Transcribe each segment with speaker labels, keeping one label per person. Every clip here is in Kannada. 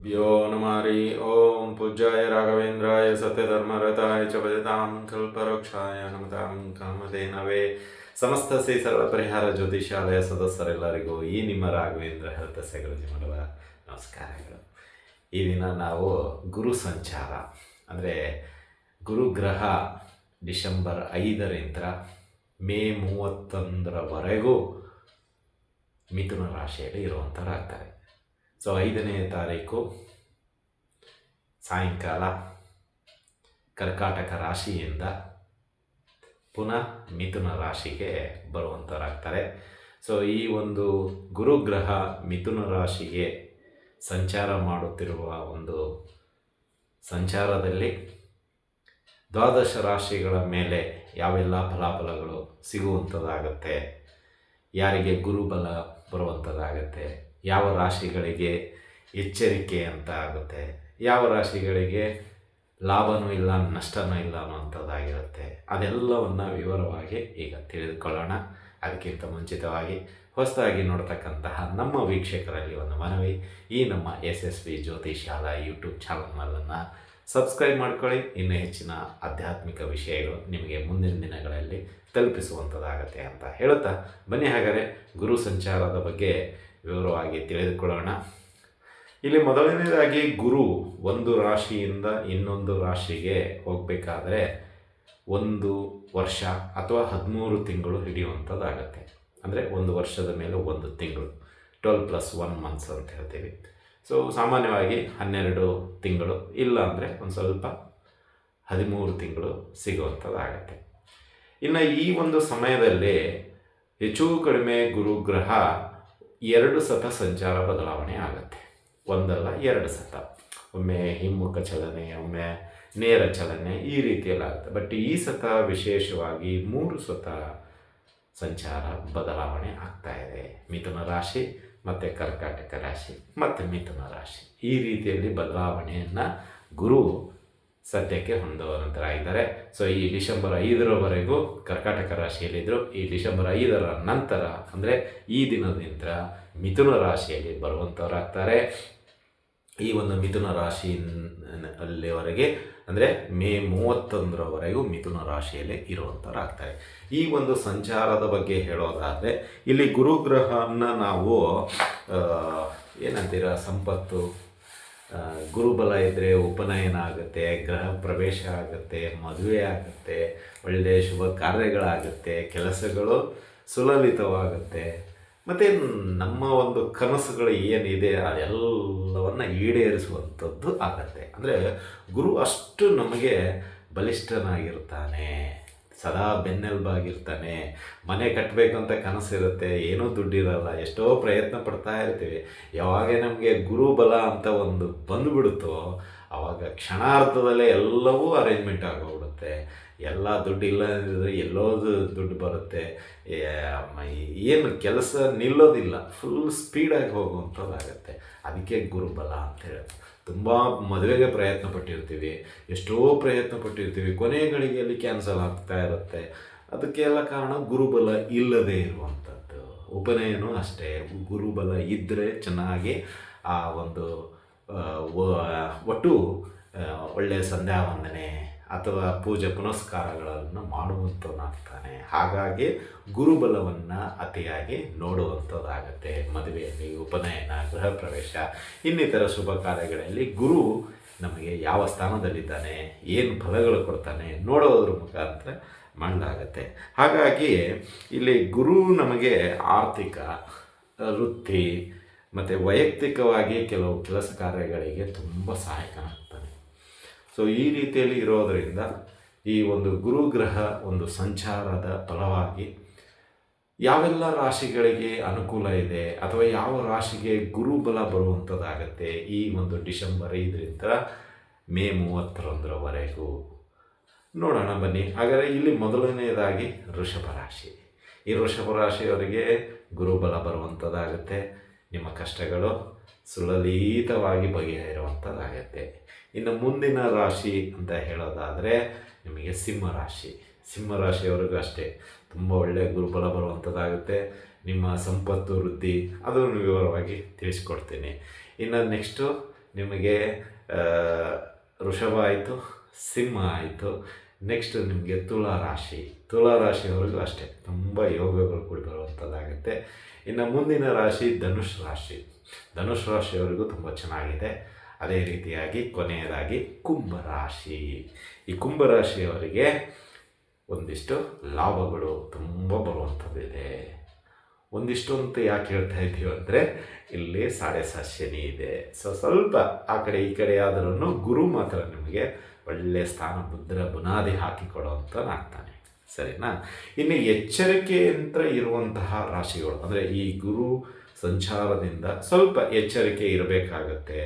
Speaker 1: यो नमारि ॐ पूज्याय राघवेन्द्राय सत्यधर्मरताय च भजतां ಕಲ್ಪರೋಕ್ಷಾಯ ನಮತಾಂ ಕಾಮಧೇನವೇ ಸಮಸ್ತ ಶ್ರೀ ಸರ್ವ ಪರಿಹಾರ ಜ್ಯೋತಿಷಾಲಯ ಸದಸ್ಯರೆಲ್ಲರಿಗೂ ಈ ನಿಮ್ಮ ರಾಘವೇಂದ್ರ ಹರತ ಸಗರಜಿ ಮಾಡುವ ನಮಸ್ಕಾರಗಳು ಈ ದಿನ ನಾವು ಗುರು ಸಂಚಾರ ಅಂದರೆ ಗುರುಗ್ರಹ ಡಿಸೆಂಬರ್ ಐದರಿಂದ ಮೇ ಮೂವತ್ತೊಂದರವರೆಗೂ ಮಿಥುನ ರಾಶಿಯಲ್ಲಿ ಇರುವಂಥವ್ರಾಗ್ತಾರೆ ಸೊ ಐದನೇ ತಾರೀಕು ಸಾಯಂಕಾಲ ಕರ್ಕಾಟಕ ರಾಶಿಯಿಂದ ಪುನಃ ಮಿಥುನ ರಾಶಿಗೆ ಬರುವಂಥವರಾಗ್ತಾರೆ ಸೊ ಈ ಒಂದು ಗುರುಗ್ರಹ ಮಿಥುನ ರಾಶಿಗೆ ಸಂಚಾರ ಮಾಡುತ್ತಿರುವ ಒಂದು ಸಂಚಾರದಲ್ಲಿ ದ್ವಾದಶ ರಾಶಿಗಳ ಮೇಲೆ ಯಾವೆಲ್ಲ ಫಲಾಫಲಗಳು ಸಿಗುವಂಥದ್ದಾಗತ್ತೆ ಯಾರಿಗೆ ಗುರುಬಲ ಬರುವಂಥದ್ದಾಗತ್ತೆ ಯಾವ ರಾಶಿಗಳಿಗೆ ಎಚ್ಚರಿಕೆ ಅಂತ ಆಗುತ್ತೆ? ಯಾವ ರಾಶಿಗಳಿಗೆ ಲಾಭನೂ ಇಲ್ಲ, ನಷ್ಟನೂ ಇಲ್ಲ ಅನ್ನುವಂಥದ್ದಾಗಿರುತ್ತೆ. ಅದೆಲ್ಲವನ್ನು ವಿವರವಾಗಿ ಈಗ ತಿಳಿದುಕೊಳ್ಳೋಣ. ಅದಕ್ಕಿಂತ ಮುಂಚಿತವಾಗಿ ಹೊಸದಾಗಿ ನೋಡ್ತಕ್ಕಂತಹ ನಮ್ಮ ವೀಕ್ಷಕರಲ್ಲಿ ಒಂದು ಮನವಿ. ಈ ನಮ್ಮ ಎಸ್ ಎಸ್ ಬಿ ಜ್ಯೋತಿಷಾಲ ಯೂಟ್ಯೂಬ್ ಚಾನಲ್ನಲ್ಲನ್ನು ಸಬ್ಸ್ಕ್ರೈಬ್ ಮಾಡ್ಕೊಳ್ಳಿ. ಇನ್ನೂ ಹೆಚ್ಚಿನ ಆಧ್ಯಾತ್ಮಿಕ ವಿಷಯಗಳು ನಿಮಗೆ ಮುಂದಿನ ದಿನಗಳಲ್ಲಿ ತಲುಪಿಸುವಂಥದ್ದಾಗತ್ತೆ ಅಂತ ಹೇಳುತ್ತಾ, ಬನ್ನಿ ಹಾಗಾದರೆ ಗುರು ಸಂಚಾರದ ಬಗ್ಗೆ ವಿವರವಾಗಿ ತಿಳಿದುಕೊಳ್ಳೋಣ. ಇಲ್ಲಿ ಮೊದಲನೇದಾಗಿ ಗುರು ಒಂದು ರಾಶಿಯಿಂದ ಇನ್ನೊಂದು ರಾಶಿಗೆ ಹೋಗಬೇಕಾದ್ರೆ ಒಂದು ವರ್ಷ ಅಥವಾ ಹದಿಮೂರು ತಿಂಗಳು ಹಿಡಿಯುವಂಥದ್ದಾಗತ್ತೆ. ಅಂದರೆ ಒಂದು ವರ್ಷದ ಮೇಲೆ ಒಂದು ತಿಂಗಳು, ಟ್ವೆಲ್ ಪ್ಲಸ್ ಒನ್ ಮಂತ್ಸ್ ಅಂತ ಹೇಳ್ತೀವಿ. ಸೊ ಸಾಮಾನ್ಯವಾಗಿ ಹನ್ನೆರಡು ತಿಂಗಳು, ಇಲ್ಲ ಅಂದರೆ ಒಂದು ಸ್ವಲ್ಪ ಹದಿಮೂರು ತಿಂಗಳು ಸಿಗುವಂಥದ್ದಾಗತ್ತೆ. ಇನ್ನು ಈ ಒಂದು ಸಮಯದಲ್ಲಿ ಹೆಚ್ಚು ಕಡಿಮೆ ಗುರುಗ್ರಹ ಎರಡು ಸತ ಸಂಚಾರ ಬದಲಾವಣೆ ಆಗುತ್ತೆ. ಒಂದಲ್ಲ ಎರಡು ಸತ. ಒಮ್ಮೆ ಹಿಮ್ಮುಖ ಚಲನೆ, ಒಮ್ಮೆ ನೇರ ಚಲನೆ ಈ ರೀತಿಯಲ್ಲಿ ಆಗುತ್ತೆ. ಬಟ್ ಈ ಸತ ವಿಶೇಷವಾಗಿ ಮೂರು ಸತ ಸಂಚಾರ ಬದಲಾವಣೆ ಆಗ್ತಾ ಇದೆ. ಮಿಥುನ ರಾಶಿ, ಮತ್ತು ಕರ್ಕಾಟಕ ರಾಶಿ, ಮತ್ತು ಮಿಥುನ ರಾಶಿ. ಈ ರೀತಿಯಲ್ಲಿ ಬದಲಾವಣೆಯನ್ನು ಗುರು ಸದ್ಯಕ್ಕೆ ಹೊಂದುವಂತರಾಗಿದ್ದಾರೆ ಸೊ ಈ ಡಿಸೆಂಬರ್ ಐದರವರೆಗೂ ಕರ್ಕಾಟಕ ರಾಶಿಯಲ್ಲಿದ್ದರು ಈ ಡಿಸೆಂಬರ್ ಐದರ ನಂತರ ಅಂದರೆ ಈ ದಿನದಿಂದ ಮಿಥುನ ರಾಶಿಯಲ್ಲಿ ಬರುವಂಥವರಾಗ್ತಾರೆ ಈ ಒಂದು ಮಿಥುನ ರಾಶಿ ಅಲ್ಲಿವರೆಗೆ ಅಂದರೆ ಮೇ ಮೂವತ್ತೊಂದರವರೆಗೂ ಮಿಥುನ ರಾಶಿಯಲ್ಲಿ ಇರುವಂಥವ್ರಾಗ್ತಾರೆ ಈ ಒಂದು ಸಂಚಾರದ ಬಗ್ಗೆ ಹೇಳೋದಾದರೆ, ಇಲ್ಲಿ ಗುರುಗ್ರಹನ ನಾವು ಏನಂತೀರ, ಸಂಪತ್ತು ಗುರುಬಲ ಇದ್ದರೆ ಉಪನಯನ ಆಗುತ್ತೆ ಗೃಹ ಪ್ರವೇಶ ಆಗುತ್ತೆ, ಮದುವೆ ಆಗುತ್ತೆ ಒಳ್ಳೆಯ ಶುಭ ಕಾರ್ಯಗಳಾಗುತ್ತೆ, ಕೆಲಸಗಳು ಸುಲಲಿತವಾಗುತ್ತೆ. ಮತ್ತು ನಮ್ಮ ಒಂದು ಕನಸುಗಳು ಏನಿದೆ ಅದೆಲ್ಲವನ್ನು ಈಡೇರಿಸುವಂಥದ್ದು ಆಗತ್ತೆ. ಅಂದರೆ ಗುರು ಅಷ್ಟು ನಮಗೆ ಬಲಿಷ್ಠನಾಗಿರ್ತಾನೆ. ಸದಾ ಬೆನ್ನೆಲುಬಾಗಿರ್ತಾನೆ. ಮನೆ ಕಟ್ಟಬೇಕು ಅಂತ ಕನಸಿರುತ್ತೆ. ಏನೂ ದುಡ್ಡಿರಲ್ಲ. ಎಷ್ಟೋ ಪ್ರಯತ್ನ ಪಡ್ತಾ ಇರ್ತೀವಿ. ಯಾವಾಗ ನಮಗೆ ಗುರುಬಲ ಅಂತ ಒಂದು ಬಂದುಬಿಡುತ್ತೋ ಆವಾಗ ಕ್ಷಣಾರ್ಥದಲ್ಲೇ ಎಲ್ಲವೂ ಅರೇಂಜ್ಮೆಂಟ್ ಆಗೋಗ್ಬಿಡುತ್ತೆ. ಎಲ್ಲ ದುಡ್ಡು ಇಲ್ಲ ಎಲ್ಲೋ ದುಡ್ಡು ಬರುತ್ತೆ. ಏನು ಕೆಲಸ ನಿಲ್ಲೋದಿಲ್ಲ. ಫುಲ್ ಸ್ಪೀಡಾಗಿ ಹೋಗುವಂಥದ್ದಾಗತ್ತೆ. ಅದಕ್ಕೆ ಗುರುಬಲ ಅಂತ ಹೇಳೋದು ತುಂಬ ಮದುವೆಗೆ ಪ್ರಯತ್ನ ಪಟ್ಟಿರ್ತೀವಿ. ಎಷ್ಟೋ ಪ್ರಯತ್ನ ಪಟ್ಟಿರ್ತೀವಿ. ಕೊನೆ ಗಳಿಗೆಯಲ್ಲಿ ಕ್ಯಾನ್ಸಲ್ ಆಗ್ತಾ ಇರುತ್ತೆ. ಅದಕ್ಕೆಲ್ಲ ಕಾರಣ ಗುರುಬಲ ಇಲ್ಲದೆ ಇರುವಂಥದ್ದು. ಉಪನಯನೂ ಅಷ್ಟೇ. ಗುರುಬಲ ಇದ್ದರೆ ಚೆನ್ನಾಗಿ ಆ ಒಂದು ಒಟ್ಟು ಒಳ್ಳೆಯ ಸಂಧ್ಯಾ ವಂದನೆ ಅಥವಾ ಪೂಜೆ ಪುನಸ್ಕಾರಗಳನ್ನು ಮಾಡುವಂಥವನಾಗ್ತಾನೆ ಹಾಗಾಗಿ ಗುರುಬಲವನ್ನು ಅತಿಯಾಗಿ ನೋಡುವಂಥದ್ದಾಗತ್ತೆ ಮದುವೆಯಲ್ಲಿ, ಉಪನಯನ ಗೃಹ ಪ್ರವೇಶ ಇನ್ನಿತರ ಶುಭ ಕಾರ್ಯಗಳಲ್ಲಿ ಗುರು ನಮಗೆ ಯಾವ ಸ್ಥಾನದಲ್ಲಿದ್ದಾನೆ, ಏನು ಫಲಗಳು ಕೊಡ್ತಾನೆ ನೋಡೋದ್ರ ಮುಖಾಂತರ ಮಾಡಲಾಗತ್ತೆ. ಹಾಗಾಗಿ ಇಲ್ಲಿ ಗುರು ನಮಗೆ ಆರ್ಥಿಕ, ವೃತ್ತಿ ಮತ್ತು ವೈಯಕ್ತಿಕವಾಗಿ ಕೆಲವು ಕೆಲಸ ಕಾರ್ಯಗಳಿಗೆ ತುಂಬ ಸಹಾಯಕನಾಗ್ತಾನೆ ಸೊ ಈ ರೀತಿಯಲ್ಲಿ ಇರೋದರಿಂದ ಈ ಒಂದು ಗುರುಗ್ರಹ ಒಂದು ಸಂಚಾರದ ಫಲವಾಗಿ ಯಾವೆಲ್ಲ ರಾಶಿಗಳಿಗೆ ಅನುಕೂಲ ಇದೆ ಅಥವಾ ಯಾವ ರಾಶಿಗೆ ಗುರುಬಲ ಬರುವಂಥದ್ದಾಗತ್ತೆ ಈ ಒಂದು ಡಿಸೆಂಬರ್ ಐದರಿಂದ ಮೇ ಮೂವತ್ತರೊಂದರವರೆಗೂ? ನೋಡೋಣ ಬನ್ನಿ. ಹಾಗಾದರೆ ಇಲ್ಲಿ ಮೊದಲನೆಯದಾಗಿ ಋಷಭ ರಾಶಿ. ಈ ವೃಷಭ ರಾಶಿಯವರಿಗೆ ಗುರುಬಲ ಬರುವಂಥದ್ದಾಗುತ್ತೆ. ನಿಮ್ಮ ಕಷ್ಟಗಳು ಸುಲಲಿತವಾಗಿ ಬಗೆಹರಿರುವಂಥದ್ದಾಗತ್ತೆ ಇನ್ನು ಮುಂದಿನ ರಾಶಿ ಅಂತ ಹೇಳೋದಾದರೆ ನಿಮಗೆ ಸಿಂಹ ರಾಶಿ. ಸಿಂಹ ರಾಶಿಯವರೆಗೂ ಅಷ್ಟೇ. ತುಂಬ ಒಳ್ಳೆಯ ಗುರುಬಲ ಬರುವಂಥದ್ದಾಗುತ್ತೆ ನಿಮ್ಮ ಸಂಪತ್ತು, ವೃದ್ಧಿ ಅದನ್ನು ವಿವರವಾಗಿ ತಿಳಿಸ್ಕೊಡ್ತೀನಿ. ಇನ್ನು ನೆಕ್ಸ್ಟು ನಿಮಗೆ ಋಷಭ ಆಯಿತು, ಸಿಂಹ ಆಯಿತು. ನೆಕ್ಸ್ಟ್ ನಿಮಗೆ ತುಲಾ ರಾಶಿ. ತುಲಾ ರಾಶಿಯವರೆಗೂ ಅಷ್ಟೇ. ತುಂಬ ಯೋಗಗಳು ಕೂಡಿ ಬರುವಂಥದ್ದಾಗುತ್ತೆ ಇನ್ನು ಮುಂದಿನ ರಾಶಿ ಧನುಷ್ ರಾಶಿ. ಧನುಷ್ ರಾಶಿಯವರಿಗೂ ತುಂಬ ಚೆನ್ನಾಗಿದೆ. ಅದೇ ರೀತಿಯಾಗಿ ಕೊನೆಯದಾಗಿ ಕುಂಭರಾಶಿ ಈ ಕುಂಭರಾಶಿಯವರಿಗೆ ಒಂದಿಷ್ಟು ಲಾಭಗಳು ತುಂಬ ಬರುವಂಥದ್ದಿದೆ. ಒಂದಿಷ್ಟು ಅಂತ ಯಾಕೆ ಹೇಳ್ತಾ ಇದ್ದೀವಿ ಅಂದರೆ ಇಲ್ಲಿ ಸಾಡೆ ಸ ಶನಿ ಇದೆ. ಸೊ ಸ್ವಲ್ಪ ಆ ಕಡೆ ಈ ಕಡೆ ಆದರೂ ಗುರು ಮಾತ್ರ ನಿಮಗೆ ಒಳ್ಳೆಯ ಸ್ಥಾನ ಮುದ್ರ ಬುನಾದಿ ಹಾಕಿಕೊಡುವಂಥನಾಗ್ತಾನೆ ಸರಿನಾ? ಇನ್ನು ಎಚ್ಚರಿಕೆ ಅಂತ ಇರುವಂತಹ ರಾಶಿಗಳು, ಅಂದರೆ ಈ ಗುರು ಸಂಚಾರದಿಂದ ಸ್ವಲ್ಪ ಎಚ್ಚರಿಕೆ ಇರಬೇಕಾಗತ್ತೆ.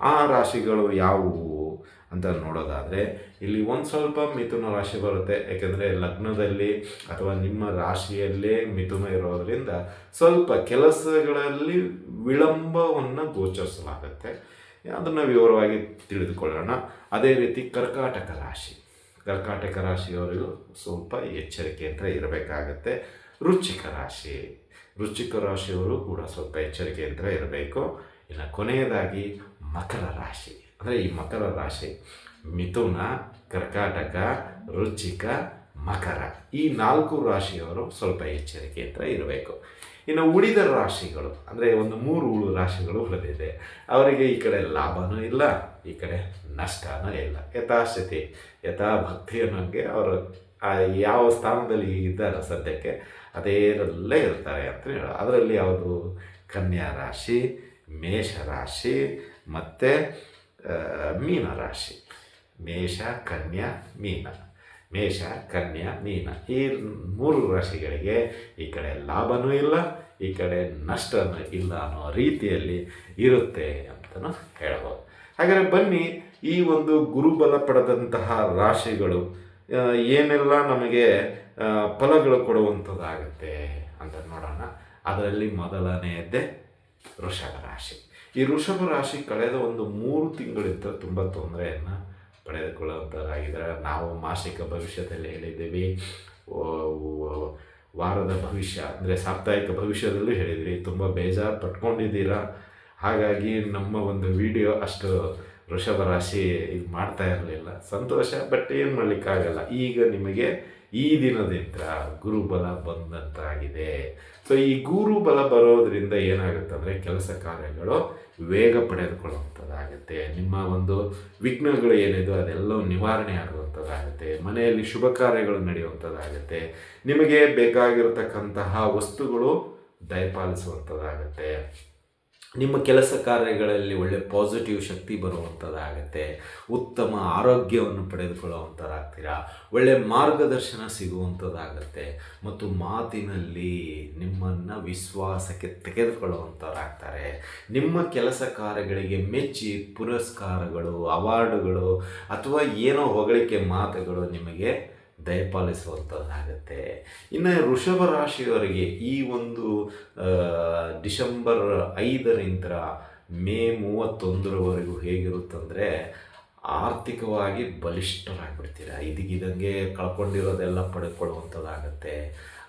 Speaker 1: ಆ ರಾಶಿಗಳು ಯಾವುವು ಅಂತ ನೋಡೋದಾದರೆ, ಇಲ್ಲಿ ಒಂದು ಸ್ವಲ್ಪ ಮಿಥುನ ರಾಶಿ ಬರುತ್ತೆ. ಯಾಕೆಂದರೆ ಲಗ್ನದಲ್ಲಿ ಅಥವಾ ನಿಮ್ಮ ರಾಶಿಯಲ್ಲೇ ಮಿಥುನ ಇರೋದರಿಂದ ಸ್ವಲ್ಪ ಕೆಲಸಗಳಲ್ಲಿ ವಿಳಂಬವನ್ನು ಗೋಚರಿಸಲಾಗುತ್ತೆ. ಅದನ್ನು ವಿವರವಾಗಿ ತಿಳಿದುಕೊಳ್ಳೋಣ. ಅದೇ ರೀತಿ ಕರ್ಕಾಟಕ ರಾಶಿ. ಕರ್ಕಾಟಕ ರಾಶಿಯವರಿಗೂ ಸ್ವಲ್ಪ ಎಚ್ಚರಿಕೆ ಅಂತ ಇರಬೇಕಾಗತ್ತೆ. ರುಚಿಕ ರಾಶಿ. ವೃಶ್ಚಿಕ ರಾಶಿಯವರು ಕೂಡ ಸ್ವಲ್ಪ ಎಚ್ಚರಿಕೆಯಿಂದ ಇರಬೇಕು. ಇನ್ನು ಕೊನೆಯದಾಗಿ ಮಕರ ರಾಶಿ. ಅಂದರೆ ಈ ಮಕರ ರಾಶಿ, ಮಿಥುನ, ಕರ್ಕಾಟಕ, ವೃಶ್ಚಿಕ, ಮಕರ. ಈ ನಾಲ್ಕು ರಾಶಿಯವರು ಸ್ವಲ್ಪ ಎಚ್ಚರಿಕೆಯಿಂದ ಇರಬೇಕು. ಇನ್ನು ಉಳಿದ ರಾಶಿಗಳು, ಅಂದರೆ ಒಂದು ಮೂರು ಉಳು ರಾಶಿಗಳು ಉಳಿದಿದೆ. ಅವರಿಗೆ ಈ ಕಡೆ ಲಾಭನೂ ಇಲ್ಲ, ಈ ಕಡೆ ನಷ್ಟನೂ ಇಲ್ಲ. ಯಥಾಸ್ಥಿತಿ ಯಥಾ ಭಕ್ತಿ ಅನ್ನೋಂಗೆ ಅವರು ಯಾವ ಸ್ಥಾನದಲ್ಲಿ ಇದ್ದಾರೆ ಸದ್ಯಕ್ಕೆ ಅದೇರಲ್ಲೇ ಇರ್ತಾರೆ ಅಂತ ಹೇಳ ಅದರಲ್ಲಿ ಯಾವುದು? ಕನ್ಯಾ ರಾಶಿ, ಮೇಷ ರಾಶಿ, ಮತ್ತು ಮೀನ ರಾಶಿ. ಮೇಷ, ಕನ್ಯಾ, ಮೀನ. ಮೇಷ, ಕನ್ಯಾ, ಮೀನ. ಈ ಮೂರು ರಾಶಿಗಳಿಗೆ ಈ ಕಡೆ ಲಾಭನೂ ಇಲ್ಲ, ಈ ಕಡೆ ನಷ್ಟನೂ ಇಲ್ಲ ಅನ್ನೋ ರೀತಿಯಲ್ಲಿ ಇರುತ್ತೆ ಅಂತಲೂ ಹೇಳ್ಬೋದು. ಹಾಗಾದರೆ ಬನ್ನಿ, ಈ ಒಂದು ಗುರುಬಲ ಪಡೆದಂತಹ ರಾಶಿಗಳು ಏನೆಲ್ಲ ನಮಗೆ ಫಲಗಳು ಕೊಡುವಂಥದ್ದಾಗುತ್ತೆ ಅಂತ ನೋಡೋಣ. ಅದರಲ್ಲಿ ಮೊದಲನೆಯದ್ದೇ ವೃಷಭ ರಾಶಿ. ಈ ವೃಷಭ ರಾಶಿ ಕಳೆದ ಒಂದು ಮೂರು ತಿಂಗಳಿಂದ ತುಂಬ ತೊಂದರೆಯನ್ನು ಪಡೆದುಕೊಳ್ಳುವಂಥದ್ದಾಗಿದ್ದಾರೆ ನಾವು ಮಾಸಿಕ ಭವಿಷ್ಯದಲ್ಲಿ ಹೇಳಿದ್ದೀವಿ ವಾರದ ಭವಿಷ್ಯ ಅಂದರೆ ಸಾಪ್ತಾಹಿಕ ಭವಿಷ್ಯದಲ್ಲೂ ಹೇಳಿದ್ವಿ ತುಂಬ ಬೇಜಾರು ಪಟ್ಕೊಂಡಿದ್ದೀರಾ ಹಾಗಾಗಿ ನಮ್ಮ ಒಂದು ವಿಡಿಯೋ ಅಷ್ಟು ವೃಷಭ ರಾಶಿ ಇದು ಮಾಡ್ತಾ ಇರಲಿಲ್ಲ. ಸಂತೋಷ, ಬಟ್ ಏನು ಮಾಡಲಿಕ್ಕಾಗಲ್ಲ. ಈಗ ನಿಮಗೆ ಈ ದಿನದಿಂದ ಗುರುಬಲ ಬಂದಂತಾಗಿದೆ. ಸೊ ಈ ಗುರುಬಲ ಬರೋದ್ರಿಂದ ಏನಾಗುತ್ತೆ ಅಂದರೆ ಕೆಲಸ ಕಾರ್ಯಗಳು ವೇಗ ಪಡೆದುಕೊಳ್ಳುವಂಥದ್ದಾಗುತ್ತೆ ನಿಮ್ಮ ಒಂದು ವಿಘ್ನಗಳು ಏನಿದೆ ಅದೆಲ್ಲವೂ ನಿವಾರಣೆ ಆಗುವಂಥದ್ದಾಗುತ್ತೆ ಮನೆಯಲ್ಲಿ ಶುಭ ಕಾರ್ಯಗಳು ನಡೆಯುವಂಥದ್ದಾಗುತ್ತೆ ನಿಮಗೆ ಬೇಕಾಗಿರತಕ್ಕಂತಹ ವಸ್ತುಗಳು ದಯಪಾಲಿಸುವಂಥದ್ದಾಗುತ್ತೆ ನಿಮ್ಮ ಕೆಲಸ ಕಾರ್ಯಗಳಲ್ಲಿ ಒಳ್ಳೆ ಪಾಸಿಟಿವ್ ಶಕ್ತಿ ಬರುವಂಥದ್ದಾಗತ್ತೆ ಉತ್ತಮ ಆರೋಗ್ಯವನ್ನು ಪಡೆದುಕೊಳ್ಳುವಂಥದ್ದಾಗ್ತೀರಾ ಒಳ್ಳೆ ಮಾರ್ಗದರ್ಶನ ಸಿಗುವಂಥದ್ದಾಗತ್ತೆ ಮತ್ತು ಮಾತಿನಲ್ಲಿ ನಿಮ್ಮನ್ನು ವಿಶ್ವಾಸಕ್ಕೆ ತೆಗೆದುಕೊಳ್ಳುವಂಥವ್ರಾಗ್ತಾರೆ ನಿಮ್ಮ ಕೆಲಸ ಕಾರ್ಯಗಳಿಗೆ ಮೆಚ್ಚಿ ಪುರಸ್ಕಾರಗಳು, ಅವಾರ್ಡುಗಳು, ಅಥವಾ ಏನೋ ಹೊಗಳಿಕೆ ಮಾತುಗಳು ನಿಮಗೆ ದಯಪಾಲಿಸುವಂಥದ್ದಾಗತ್ತೆ ಇನ್ನು ವೃಷಭ ರಾಶಿಯವರಿಗೆ ಈ ಒಂದು ಡಿಸೆಂಬರ್ ಐದರಿಂದ ಮೇ ಮೂವತ್ತೊಂದರವರೆಗೂ ಹೇಗಿರುತ್ತಂದರೆ ಆರ್ಥಿಕವಾಗಿ ಬಲಿಷ್ಠರಾಗ್ಬಿಡ್ತೀರ? ಇದಕ್ಕಿದಂಗೆ ಕಳ್ಕೊಂಡಿರೋದೆಲ್ಲ ಪಡ್ಕೊಳ್ಳುವಂಥದ್ದಾಗತ್ತೆ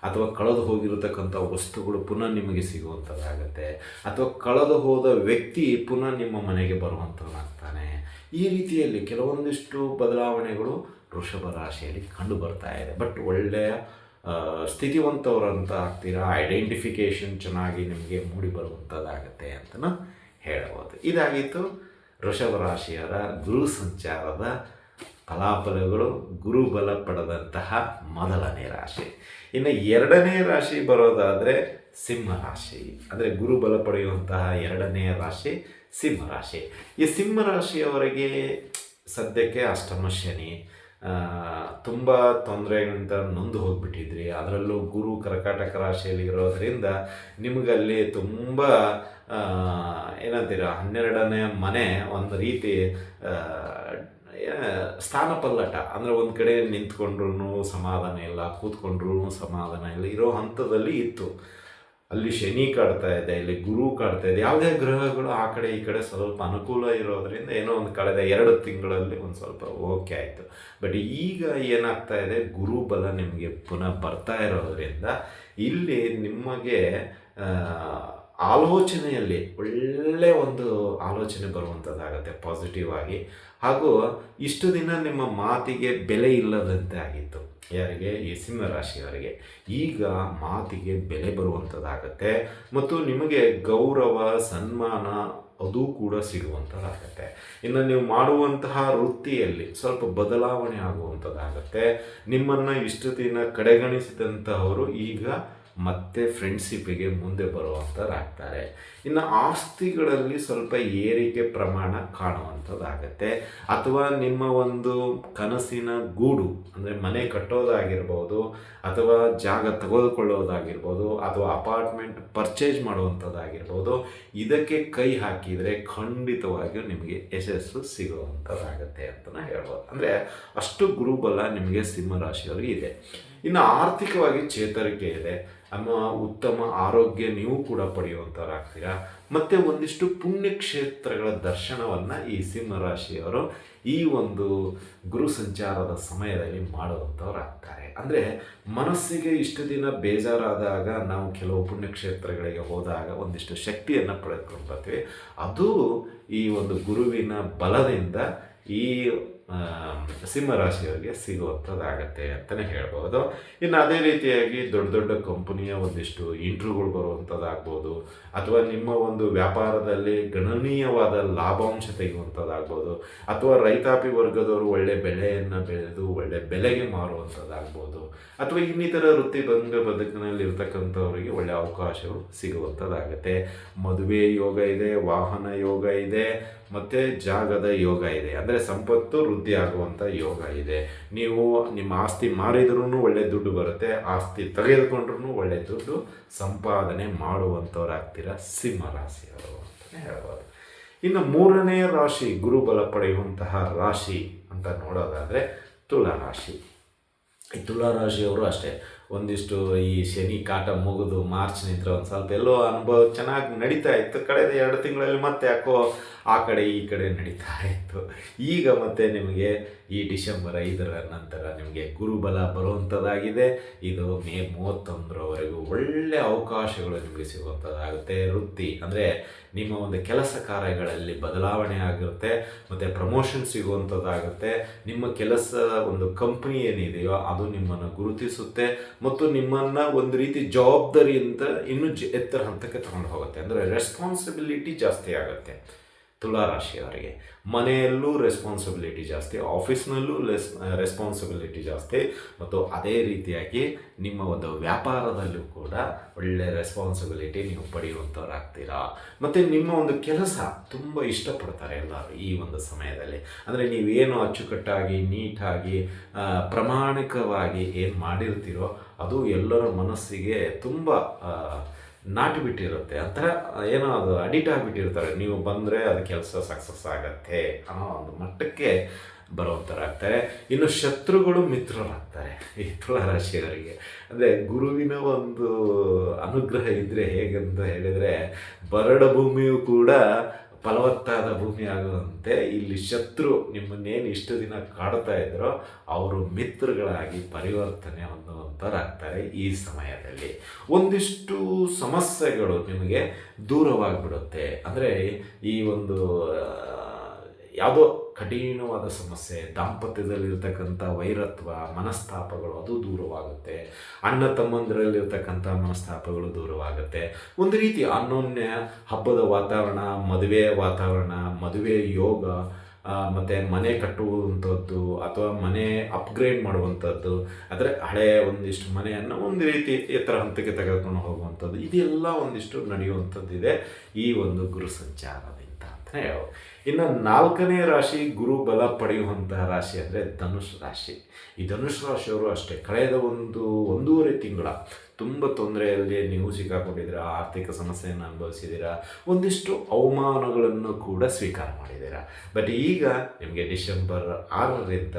Speaker 1: ಅಥವಾ ಕಳೆದು ಹೋಗಿರತಕ್ಕಂಥ ವಸ್ತುಗಳು ಪುನಃ ನಿಮಗೆ ಸಿಗುವಂಥದ್ದಾಗತ್ತೆ ಅಥವಾ ಕಳೆದು ಹೋದ ವ್ಯಕ್ತಿ ಪುನಃ ನಿಮ್ಮ ಮನೆಗೆ ಬರುವಂಥದ್ದಾಗ್ತಾನೆ ಈ ರೀತಿಯಲ್ಲಿ ಕೆಲವೊಂದಿಷ್ಟು ಬದಲಾವಣೆಗಳು ವೃಷಭ ರಾಶಿಯಲ್ಲಿ ಕಂಡು ಬರ್ತಾ ಇದೆ. ಬಟ್ ಒಳ್ಳೆಯ ಸ್ಥಿತಿವಂತವರು ಅಂತ ಆಗ್ತೀರಾ? ಐಡೆಂಟಿಫಿಕೇಷನ್ ಚೆನ್ನಾಗಿ ನಿಮಗೆ ಮೂಡಿ ಬರುವಂಥದ್ದಾಗತ್ತೆ ಅಂತಲೂ ಹೇಳಬಹುದು. ಇದಾಗಿತ್ತು ವೃಷಭ ರಾಶಿಯವರ ಗುರು ಸಂಚಾರದ ಫಲಾಫಲಗಳು ಗುರುಬಲ ಪಡೆದಂತಹ ಮೊದಲನೇ ರಾಶಿ. ಇನ್ನು ಎರಡನೇ ರಾಶಿ ಬರೋದಾದರೆ ಸಿಂಹ ರಾಶಿ. ಅಂದರೆ ಗುರುಬಲ ಪಡೆಯುವಂತಹ ಎರಡನೇ ರಾಶಿ ಸಿಂಹ ರಾಶಿ. ಈ ಸಿಂಹ ರಾಶಿಯವರಿಗೆ ಸದ್ಯಕ್ಕೆ ಅಷ್ಟಮ ಶನಿ ತುಂಬ ತೊಂದರೆಗಳಿಂದ ನೊಂದು ಹೋಗಿಬಿಟ್ಟಿದ್ರಿ. ಅದರಲ್ಲೂ ಗುರು ಕರ್ಕಾಟಕ ರಾಶಿಯಲ್ಲಿ ಇರೋದ್ರಿಂದ ನಿಮಗಲ್ಲಿ ತುಂಬ ಏನಂತೀರ, ಹನ್ನೆರಡನೇ ಮನೆ ಒಂದು ರೀತಿ ಸ್ಥಾನ ಪಲ್ಲಟ ಅಂದರೆ ಒಂದು ಕಡೆ ನಿಂತ್ಕೊಂಡ್ರೂ ಸಮಾಧಾನ ಇಲ್ಲ ಕೂತ್ಕೊಂಡ್ರೂ ಸಮಾಧಾನ ಇಲ್ಲ, ಇರೋ ಹಂತದಲ್ಲಿ ಇತ್ತು. ಅಲ್ಲಿ ಶನಿ ಕಾಡ್ತಾ ಇದೆ, ಇಲ್ಲಿ ಗುರು ಕಾಡ್ತಾ ಇದೆ, ಯಾವುದೇ ಗ್ರಹಗಳು ಆ ಕಡೆ ಈ ಕಡೆ ಸ್ವಲ್ಪ ಅನುಕೂಲ ಇರೋದ್ರಿಂದ ಏನೋ ಒಂದು ಕಳೆದ ಎರಡು ತಿಂಗಳಲ್ಲಿ ಒಂದು ಸ್ವಲ್ಪ ಓಕೆ ಆಯಿತು. ಬಟ್ ಈಗ ಏನಾಗ್ತಾ ಇದೆ, ಗುರು ಬಲ ನಿಮಗೆ ಪುನಃ ಬರ್ತಾ ಇರೋದ್ರಿಂದ ಇಲ್ಲಿ ನಿಮಗೆ ಆಲೋಚನೆಯಲ್ಲಿ ಒಳ್ಳೆಯ ಒಂದು ಆಲೋಚನೆ ಬರುವಂಥದ್ದಾಗತ್ತೆ ಪಾಸಿಟಿವ್ ಆಗಿ. ಹಾಗೂ ಇಷ್ಟು ದಿನ ನಿಮ್ಮ ಮಾತಿಗೆ ಬೆಲೆ ಇಲ್ಲದಂತೆ ಆಗಿತ್ತು. ಯಾರಿಗೆ? ಈ ಸಿಂಹ ರಾಶಿಯವರಿಗೆ. ಈಗ ಮಾತಿಗೆ ಬೆಲೆ ಬರುವಂಥದ್ದಾಗತ್ತೆ ಮತ್ತು ನಿಮಗೆ ಗೌರವ, ಸನ್ಮಾನ ಅದು ಕೂಡ ಸಿಗುವಂಥದ್ದಾಗತ್ತೆ. ಇನ್ನು ನೀವು ಮಾಡುವಂತಹ ವೃತ್ತಿಯಲ್ಲಿ ಸ್ವಲ್ಪ ಬದಲಾವಣೆ ಆಗುವಂಥದ್ದಾಗತ್ತೆ. ನಿಮ್ಮನ್ನು ಇಷ್ಟು ದಿನ ಕಡೆಗಣಿಸಿದಂಥವರು ಈಗ ಮತ್ತೆ ಫ್ರೆಂಡ್ಶಿಪ್ಪಿಗೆ ಮುಂದೆ ಬರುವಂಥದ್ದಾಗ್ತಾರೆ ಇನ್ನು ಆಸ್ತಿಗಳಲ್ಲಿ ಸ್ವಲ್ಪ ಏರಿಕೆ ಪ್ರಮಾಣ ಕಾಣುವಂಥದ್ದಾಗತ್ತೆ ಅಥವಾ ನಿಮ್ಮ ಒಂದು ಕನಸಿನ ಗೂಡು, ಅಂದರೆ ಮನೆ ಕಟ್ಟೋದಾಗಿರ್ಬೋದು, ಅಥವಾ ಜಾಗ ತೆಗೆದುಕೊಳ್ಳೋದಾಗಿರ್ಬೋದು ಅಥವಾ ಅಪಾರ್ಟ್ಮೆಂಟ್ ಪರ್ಚೇಸ್ ಮಾಡುವಂಥದ್ದಾಗಿರ್ಬೋದು ಇದಕ್ಕೆ ಕೈ ಹಾಕಿದರೆ ಖಂಡಿತವಾಗಿಯೂ ನಿಮಗೆ ಯಶಸ್ಸು ಸಿಗುವಂಥದ್ದಾಗತ್ತೆ ಅಂತಲೇ ಹೇಳ್ಬೋದು. ಅಂದರೆ ಅಷ್ಟು ಗುರುಬಲ ನಿಮಗೆ ಸಿಂಹರಾಶಿಯವರಿಗೆ ಇದೆ. ಇನ್ನು ಆರ್ಥಿಕವಾಗಿ ಚೇತರಿಕೆ ಇದೆ. ಅಮ್ಮ ಉತ್ತಮ ಆರೋಗ್ಯ ನೀವು ಕೂಡ ಪಡೆಯುವಂಥವ್ರಾಗ್ತೀರಾ ಮತ್ತು ಒಂದಿಷ್ಟು ಪುಣ್ಯಕ್ಷೇತ್ರಗಳ ದರ್ಶನವನ್ನು ಈ ಸಿಂಹರಾಶಿಯವರು ಈ ಒಂದು ಗುರು ಸಂಚಾರದ ಸಮಯದಲ್ಲಿ ಮಾಡುವಂಥವ್ರಾಗ್ತಾರೆ ಅಂದರೆ ಮನಸ್ಸಿಗೆ ಇಷ್ಟು ದಿನ ಬೇಜಾರಾದಾಗ ನಾವು ಕೆಲವು ಪುಣ್ಯಕ್ಷೇತ್ರಗಳಿಗೆ ಹೋದಾಗ ಒಂದಿಷ್ಟು ಶಕ್ತಿಯನ್ನು ಪಡೆದುಕೊಂಡು ಬರ್ತೀವಿ. ಅದು ಈ ಒಂದು ಗುರುವಿನ ಬಲದಿಂದ ಈ ಸಿಂಹರಾಶಿಯವರಿಗೆ ಸಿಗುವಂಥದ್ದಾಗತ್ತೆ ಅಂತಲೇ ಹೇಳ್ಬೋದು. ಇನ್ನು ಅದೇ ರೀತಿಯಾಗಿ ದೊಡ್ಡ ದೊಡ್ಡ ಕಂಪನಿಯ ಒಂದಿಷ್ಟು ಇಂಟ್ರ್ಯೂಗಳು ಬರುವಂಥದ್ದಾಗ್ಬೋದು, ಅಥವಾ ನಿಮ್ಮ ಒಂದು ವ್ಯಾಪಾರದಲ್ಲಿ ಗಣನೀಯವಾದ ಲಾಭಾಂಶ ತೆಗೆಯುವಂಥದ್ದಾಗ್ಬೋದು, ಅಥವಾ ರೈತಾಪಿ ವರ್ಗದವರು ಒಳ್ಳೆ ಬೆಳೆಯನ್ನು ಬೆಳೆದು ಒಳ್ಳೆ ಬೆಲೆಗೆ ಮಾರುವಂಥದ್ದಾಗ್ಬೋದು, ಅಥವಾ ಇನ್ನಿತರ ವೃತ್ತಿ ಭಂಗ ಬದುಕಿನಲ್ಲಿ ಇರ್ತಕ್ಕಂಥವರಿಗೆ ಒಳ್ಳೆ ಅವಕಾಶಗಳು ಸಿಗುವಂಥದ್ದಾಗತ್ತೆ. ಮದುವೆ ಯೋಗ ಇದೆ, ವಾಹನ ಯೋಗ ಇದೆ ಮತ್ತು ಜಾಗದ ಯೋಗ ಇದೆ. ಅಂದರೆ ಸಂಪತ್ತು ವೃದ್ಧಿ ಆಗುವಂಥ ಯೋಗ ಇದೆ. ನೀವು ನಿಮ್ಮ ಆಸ್ತಿ ಮಾರಿದ್ರೂ ಒಳ್ಳೆ ದುಡ್ಡು ಬರುತ್ತೆ. ಆಸ್ತಿ ತೆಗೆದುಕೊಂಡ್ರೂ ಒಳ್ಳೆ ದುಡ್ಡು ಸಂಪಾದನೆ ಮಾಡುವಂಥವ್ರಾಗ್ತೀರ ಸಿಂಹ ರಾಶಿಯವರು ಅಂತಲೇ ಹೇಳ್ಬೋದು. ಇನ್ನು ಮೂರನೇ ರಾಶಿ ಗುರುಬಲ ಪಡೆಯುವಂತಹ ರಾಶಿ ಅಂತ ನೋಡೋದಾದರೆ ತುಲಾ ರಾಶಿ ಈ ತುಲಾ ರಾಶಿಯವರು ಅಷ್ಟೇ. ಒಂದಿಷ್ಟು ಈ ಶನಿ ಕಾಟ ಮುಗಿದು ಮಾರ್ಚ್ ನಿಂತರ ಒಂದು ಸ್ವಲ್ಪ ಎಲ್ಲೋ ಅನುಭವ ಚೆನ್ನಾಗಿ ನಡೀತಾ ಇತ್ತು. ಕಳೆದ ಎರಡು ತಿಂಗಳಲ್ಲಿ ಮತ್ತೆ ಯಾಕೋ ಆ ಕಡೆ ಈ ಕಡೆ ನಡೀತಾ ಇತ್ತು. ಈಗ ಮತ್ತೆ ನಿಮಗೆ ಈ ಡಿಸೆಂಬರ್ ಐದರ ನಂತರ ನಿಮಗೆ ಗುರುಬಲ ಬರುವಂಥದ್ದಾಗಿದೆ ಇದು ಮೇ ಮೂವತ್ತೊಂದರವರೆಗೂ ಒಳ್ಳೆಯ ಅವಕಾಶಗಳು ನಿಮಗೆ ಸಿಗುವಂಥದ್ದಾಗುತ್ತೆ ವೃತ್ತಿ ಅಂದರೆ ನಿಮ್ಮ ಒಂದು ಕೆಲಸ ಕಾರ್ಯಗಳಲ್ಲಿ ಬದಲಾವಣೆ ಆಗಿರುತ್ತೆ, ಮತ್ತು ಪ್ರಮೋಷನ್ ಸಿಗುವಂಥದ್ದಾಗುತ್ತೆ ನಿಮ್ಮ ಕೆಲಸ ಒಂದು ಕಂಪ್ನಿ ಏನಿದೆಯೋ ಅದು ನಿಮ್ಮನ್ನು ಗುರುತಿಸುತ್ತೆ. ಮತ್ತು ನಿಮ್ಮನ್ನು ಒಂದು ರೀತಿ ಜವಾಬ್ದಾರಿಯಿಂದ ಇನ್ನೂ ಎತ್ತರ ಹಂತಕ್ಕೆ ತಗೊಂಡು ಹೋಗುತ್ತೆ. ಅಂದರೆ ರೆಸ್ಪಾನ್ಸಿಬಿಲಿಟಿ ಜಾಸ್ತಿ ಆಗುತ್ತೆ. ತುಲಾ ರಾಶಿಯವರಿಗೆ ಮನೆಯಲ್ಲೂ ರೆಸ್ಪಾನ್ಸಿಬಿಲಿಟಿ ಜಾಸ್ತಿ ಆಫೀಸ್ನಲ್ಲೂ ಲೆಸ್ ರೆಸ್ಪಾನ್ಸಿಬಿಲಿಟಿ ಜಾಸ್ತಿ, ಮತ್ತು ಅದೇ ರೀತಿಯಾಗಿ ನಿಮ್ಮ ಒಂದು ವ್ಯಾಪಾರದಲ್ಲೂ ಕೂಡ ಒಳ್ಳೆ ರೆಸ್ಪಾನ್ಸಿಬಿಲಿಟಿ ನೀವು ಪಡೆಯುವಂಥವ್ರಾಗ್ತೀರಾ. ಮತ್ತು ನಿಮ್ಮ ಒಂದು ಕೆಲಸ ತುಂಬ ಇಷ್ಟಪಡ್ತಾರೆ ಎಲ್ಲರೂ ಈ ಒಂದು ಸಮಯದಲ್ಲಿ. ಅಂದರೆ ನೀವೇನು ಅಚ್ಚುಕಟ್ಟಾಗಿ, ನೀಟಾಗಿ ಪ್ರಾಮಾಣಿಕವಾಗಿ ಏನು ಮಾಡಿರ್ತೀರೋ ಅದು ಎಲ್ಲರ ಮನಸ್ಸಿಗೆ ತುಂಬ ನಾಟಿ ಬಿಟ್ಟಿರುತ್ತೆ ಒಂಥರ ಏನೋ ಅದು ಅಡಿಟ್ ಆಗಿಬಿಟ್ಟಿರ್ತಾರೆ. ನೀವು ಬಂದರೆ ಅದು ಕೆಲಸ ಸಕ್ಸಸ್ ಆಗತ್ತೆ ಅನ್ನೋ ಒಂದು ಮಟ್ಟಕ್ಕೆ ಬರುವಂಥವ್ರಾಗ್ತಾರೆ ಇನ್ನು ಶತ್ರುಗಳು ಮಿತ್ರರಾಗ್ತಾರೆ ಈ ತುಲಾ ರಾಶಿಯವರಿಗೆ. ಅಂದರೆ ಗುರುವಿನ ಒಂದು ಅನುಗ್ರಹ ಇದ್ದರೆ ಹೇಗಂತ ಹೇಳಿದರೆ, ಬರಡ ಭೂಮಿಯು ಕೂಡ ಫಲವತ್ತಾದ ಭೂಮಿ ಆಗುವಂತೆ ಇಲ್ಲಿ ಶತ್ರು ನಿಮ್ಮನ್ನೇನು ಇಷ್ಟು ದಿನ ಕಾಡ್ತಾ ಇದ್ರೋ ಅವರು ಮಿತ್ರಗಳಾಗಿ ಪರಿವರ್ತನೆ ಹೊಂದುವಂಥವ್ರಾಗ್ತಾರೆ ಈ ಸಮಯದಲ್ಲಿ. ಒಂದಿಷ್ಟು ಸಮಸ್ಯೆಗಳು ನಿಮಗೆ ದೂರವಾಗಿಬಿಡುತ್ತೆ. ಅಂದರೆ ಈ ಒಂದು ಯಾವುದೋ ಕಠಿಣವಾದ ಸಮಸ್ಯೆ, ದಾಂಪತ್ಯದಲ್ಲಿರ್ತಕ್ಕಂಥ ವೈರತ್ವ, ಮನಸ್ತಾಪಗಳು, ಅದು ದೂರವಾಗುತ್ತೆ. ಅಣ್ಣ ತಮ್ಮಂದರಲ್ಲಿರ್ತಕ್ಕಂಥ ಮನಸ್ತಾಪಗಳು ದೂರವಾಗುತ್ತೆ. ಒಂದು ರೀತಿ ಅನ್ಯೋನ್ಯ ಹಬ್ಬದ ವಾತಾವರಣ, ಮದುವೆ ವಾತಾವರಣ, ಮದುವೆ ಯೋಗ ಮತ್ತು ಮತ್ತೆ ಮನೆ ಕಟ್ಟುವಂಥದ್ದು ಅಥವಾ ಮನೆ ಅಪ್ಗ್ರೇಡ್ ಮಾಡುವಂಥದ್ದು ಅಂದರೆ ಹಳೆಯ ಒಂದಿಷ್ಟು ಮನೆಯನ್ನು ಒಂದು ರೀತಿ ಎತ್ತರ ಹಂತಕ್ಕೆ ತೆಗೆದುಕೊಂಡು ಹೋಗುವಂಥದ್ದು, ಇದೆಲ್ಲ ಒಂದಿಷ್ಟು ನಡೆಯುವಂಥದ್ದಿದೆ ಈ ಒಂದು ಗುರು ಸಂಚಾರದಿಂದ ಅಂತಲೇ ಹೇಳ್ಬೋದು. ಇನ್ನು ನಾಲ್ಕನೇ ರಾಶಿ ಗುರು ಬಲ ಪಡೆಯುವಂತಹ ರಾಶಿ ಅಂದರೆ ಧನುಷ್ ರಾಶಿ. ಈ ಧನುಷ್ ರಾಶಿಯವರು ಅಷ್ಟೇ, ಕಳೆದ ಒಂದು, ಒಂದೂವರೆ ತಿಂಗಳ ತುಂಬ ತೊಂದರೆಯಲ್ಲಿ ನೀವು ಸಿಕ್ಕಾಕೊಂಡಿದ್ದೀರಾ, ಆರ್ಥಿಕ ಸಮಸ್ಯೆಯನ್ನು ಅನುಭವಿಸಿದ್ದೀರಾ, ಒಂದಿಷ್ಟು ಅವಮಾನಗಳನ್ನು ಕೂಡ ಸ್ವೀಕಾರ ಮಾಡಿದ್ದೀರಾ. ಬಟ್ ಈಗ ನಿಮಗೆ ಡಿಸೆಂಬರ್ ಆರರಿಂದ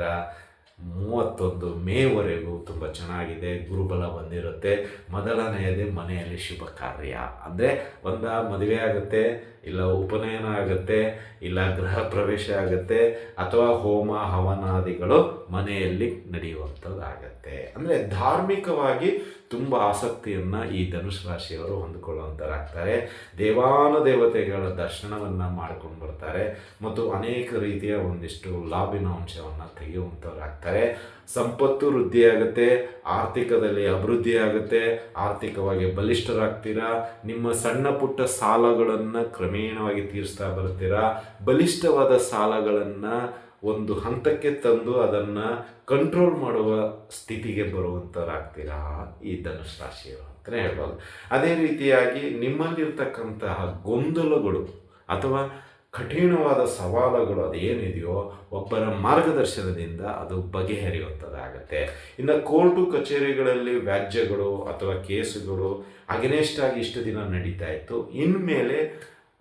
Speaker 1: ಮೂವತ್ತೊಂದು ಮೇವರೆಗೂ ತುಂಬ ಚೆನ್ನಾಗಿದೆ ಗುರುಬಲ ಬಂದಿರುತ್ತೆ. ಮೊದಲನೆಯದೇ ಮನೆಯಲ್ಲಿ ಶುಭ ಕಾರ್ಯ. ಅಂದರೆ ಒಂದು ಮದುವೆ ಆಗುತ್ತೆ ಇಲ್ಲ ಉಪನಯನ ಆಗುತ್ತೆ, ಇಲ್ಲ ಗೃಹ ಪ್ರವೇಶ ಆಗುತ್ತೆ, ಅಥವಾ ಹೋಮ, ಹವನಾದಿಗಳು ಮನೆಯಲ್ಲಿ ನಡೆಯುವಂಥದ್ದಾಗತ್ತೆ. ಅಂದರೆ ಧಾರ್ಮಿಕವಾಗಿ ತುಂಬ ಆಸಕ್ತಿಯನ್ನು ಈ ಧನುಷ್ ರಾಶಿಯವರು ಹೊಂದಿಕೊಳ್ಳುವಂಥರಾಗ್ತಾರೆ. ದೇವಾನುದೇವತೆಗಳ ದರ್ಶನವನ್ನು ಮಾಡ್ಕೊಂಡು ಬರ್ತಾರೆ ಮತ್ತು ಅನೇಕ ರೀತಿಯ ಒಂದಿಷ್ಟು ಲಾಭಿನ ಅಂಶವನ್ನು ತೆಗೆಯುವಂಥವ್ರಾಗ್ತಾರೆ. ಸಂಪತ್ತು ವೃದ್ಧಿಯಾಗುತ್ತೆ, ಆರ್ಥಿಕದಲ್ಲಿ ಅಭಿವೃದ್ಧಿ ಆಗುತ್ತೆ, ಆರ್ಥಿಕವಾಗಿ ಬಲಿಷ್ಠರಾಗ್ತೀರಾ, ನಿಮ್ಮ ಸಣ್ಣ ಪುಟ್ಟ ಸಾಲಗಳನ್ನು ಕ್ರಮೇಣವಾಗಿ ತೀರಿಸ್ತಾ ಬರ್ತೀರಾ, ಬಲಿಷ್ಠವಾದ ಸಾಲಗಳನ್ನು ಒಂದು ಹಂತಕ್ಕೆ ತಂದು ಅದನ್ನು ಕಂಟ್ರೋಲ್ ಮಾಡುವ ಸ್ಥಿತಿಗೆ ಬರುವಂಥರಾಗ್ತೀರಾ ಈ ಧನುಷ್ ರಾಶಿಯವರು ಅಂತಲೇ ಹೇಳ್ಬೋದು. ಅದೇ ರೀತಿಯಾಗಿ ನಿಮ್ಮಲ್ಲಿರ್ತಕ್ಕಂತಹ ಗೊಂದಲಗಳು ಅಥವಾ ಕಠಿಣವಾದ ಸವಾಲುಗಳು ಅದೇನಿದೆಯೋ ಒಬ್ಬರ ಮಾರ್ಗದರ್ಶನದಿಂದ ಅದು ಬಗೆಹರಿಯುವಂಥದ್ದಾಗತ್ತೆ ಇನ್ನು ಕೋರ್ಟು ಕಚೇರಿಗಳಲ್ಲಿ ವ್ಯಾಜ್ಯಗಳು ಅಥವಾ ಕೇಸುಗಳು ಅಗೆನೆಸ್ಟಾಗಿ ಇಷ್ಟು ದಿನ ನಡೀತಾ ಇತ್ತು. ಇನ್ಮೇಲೆ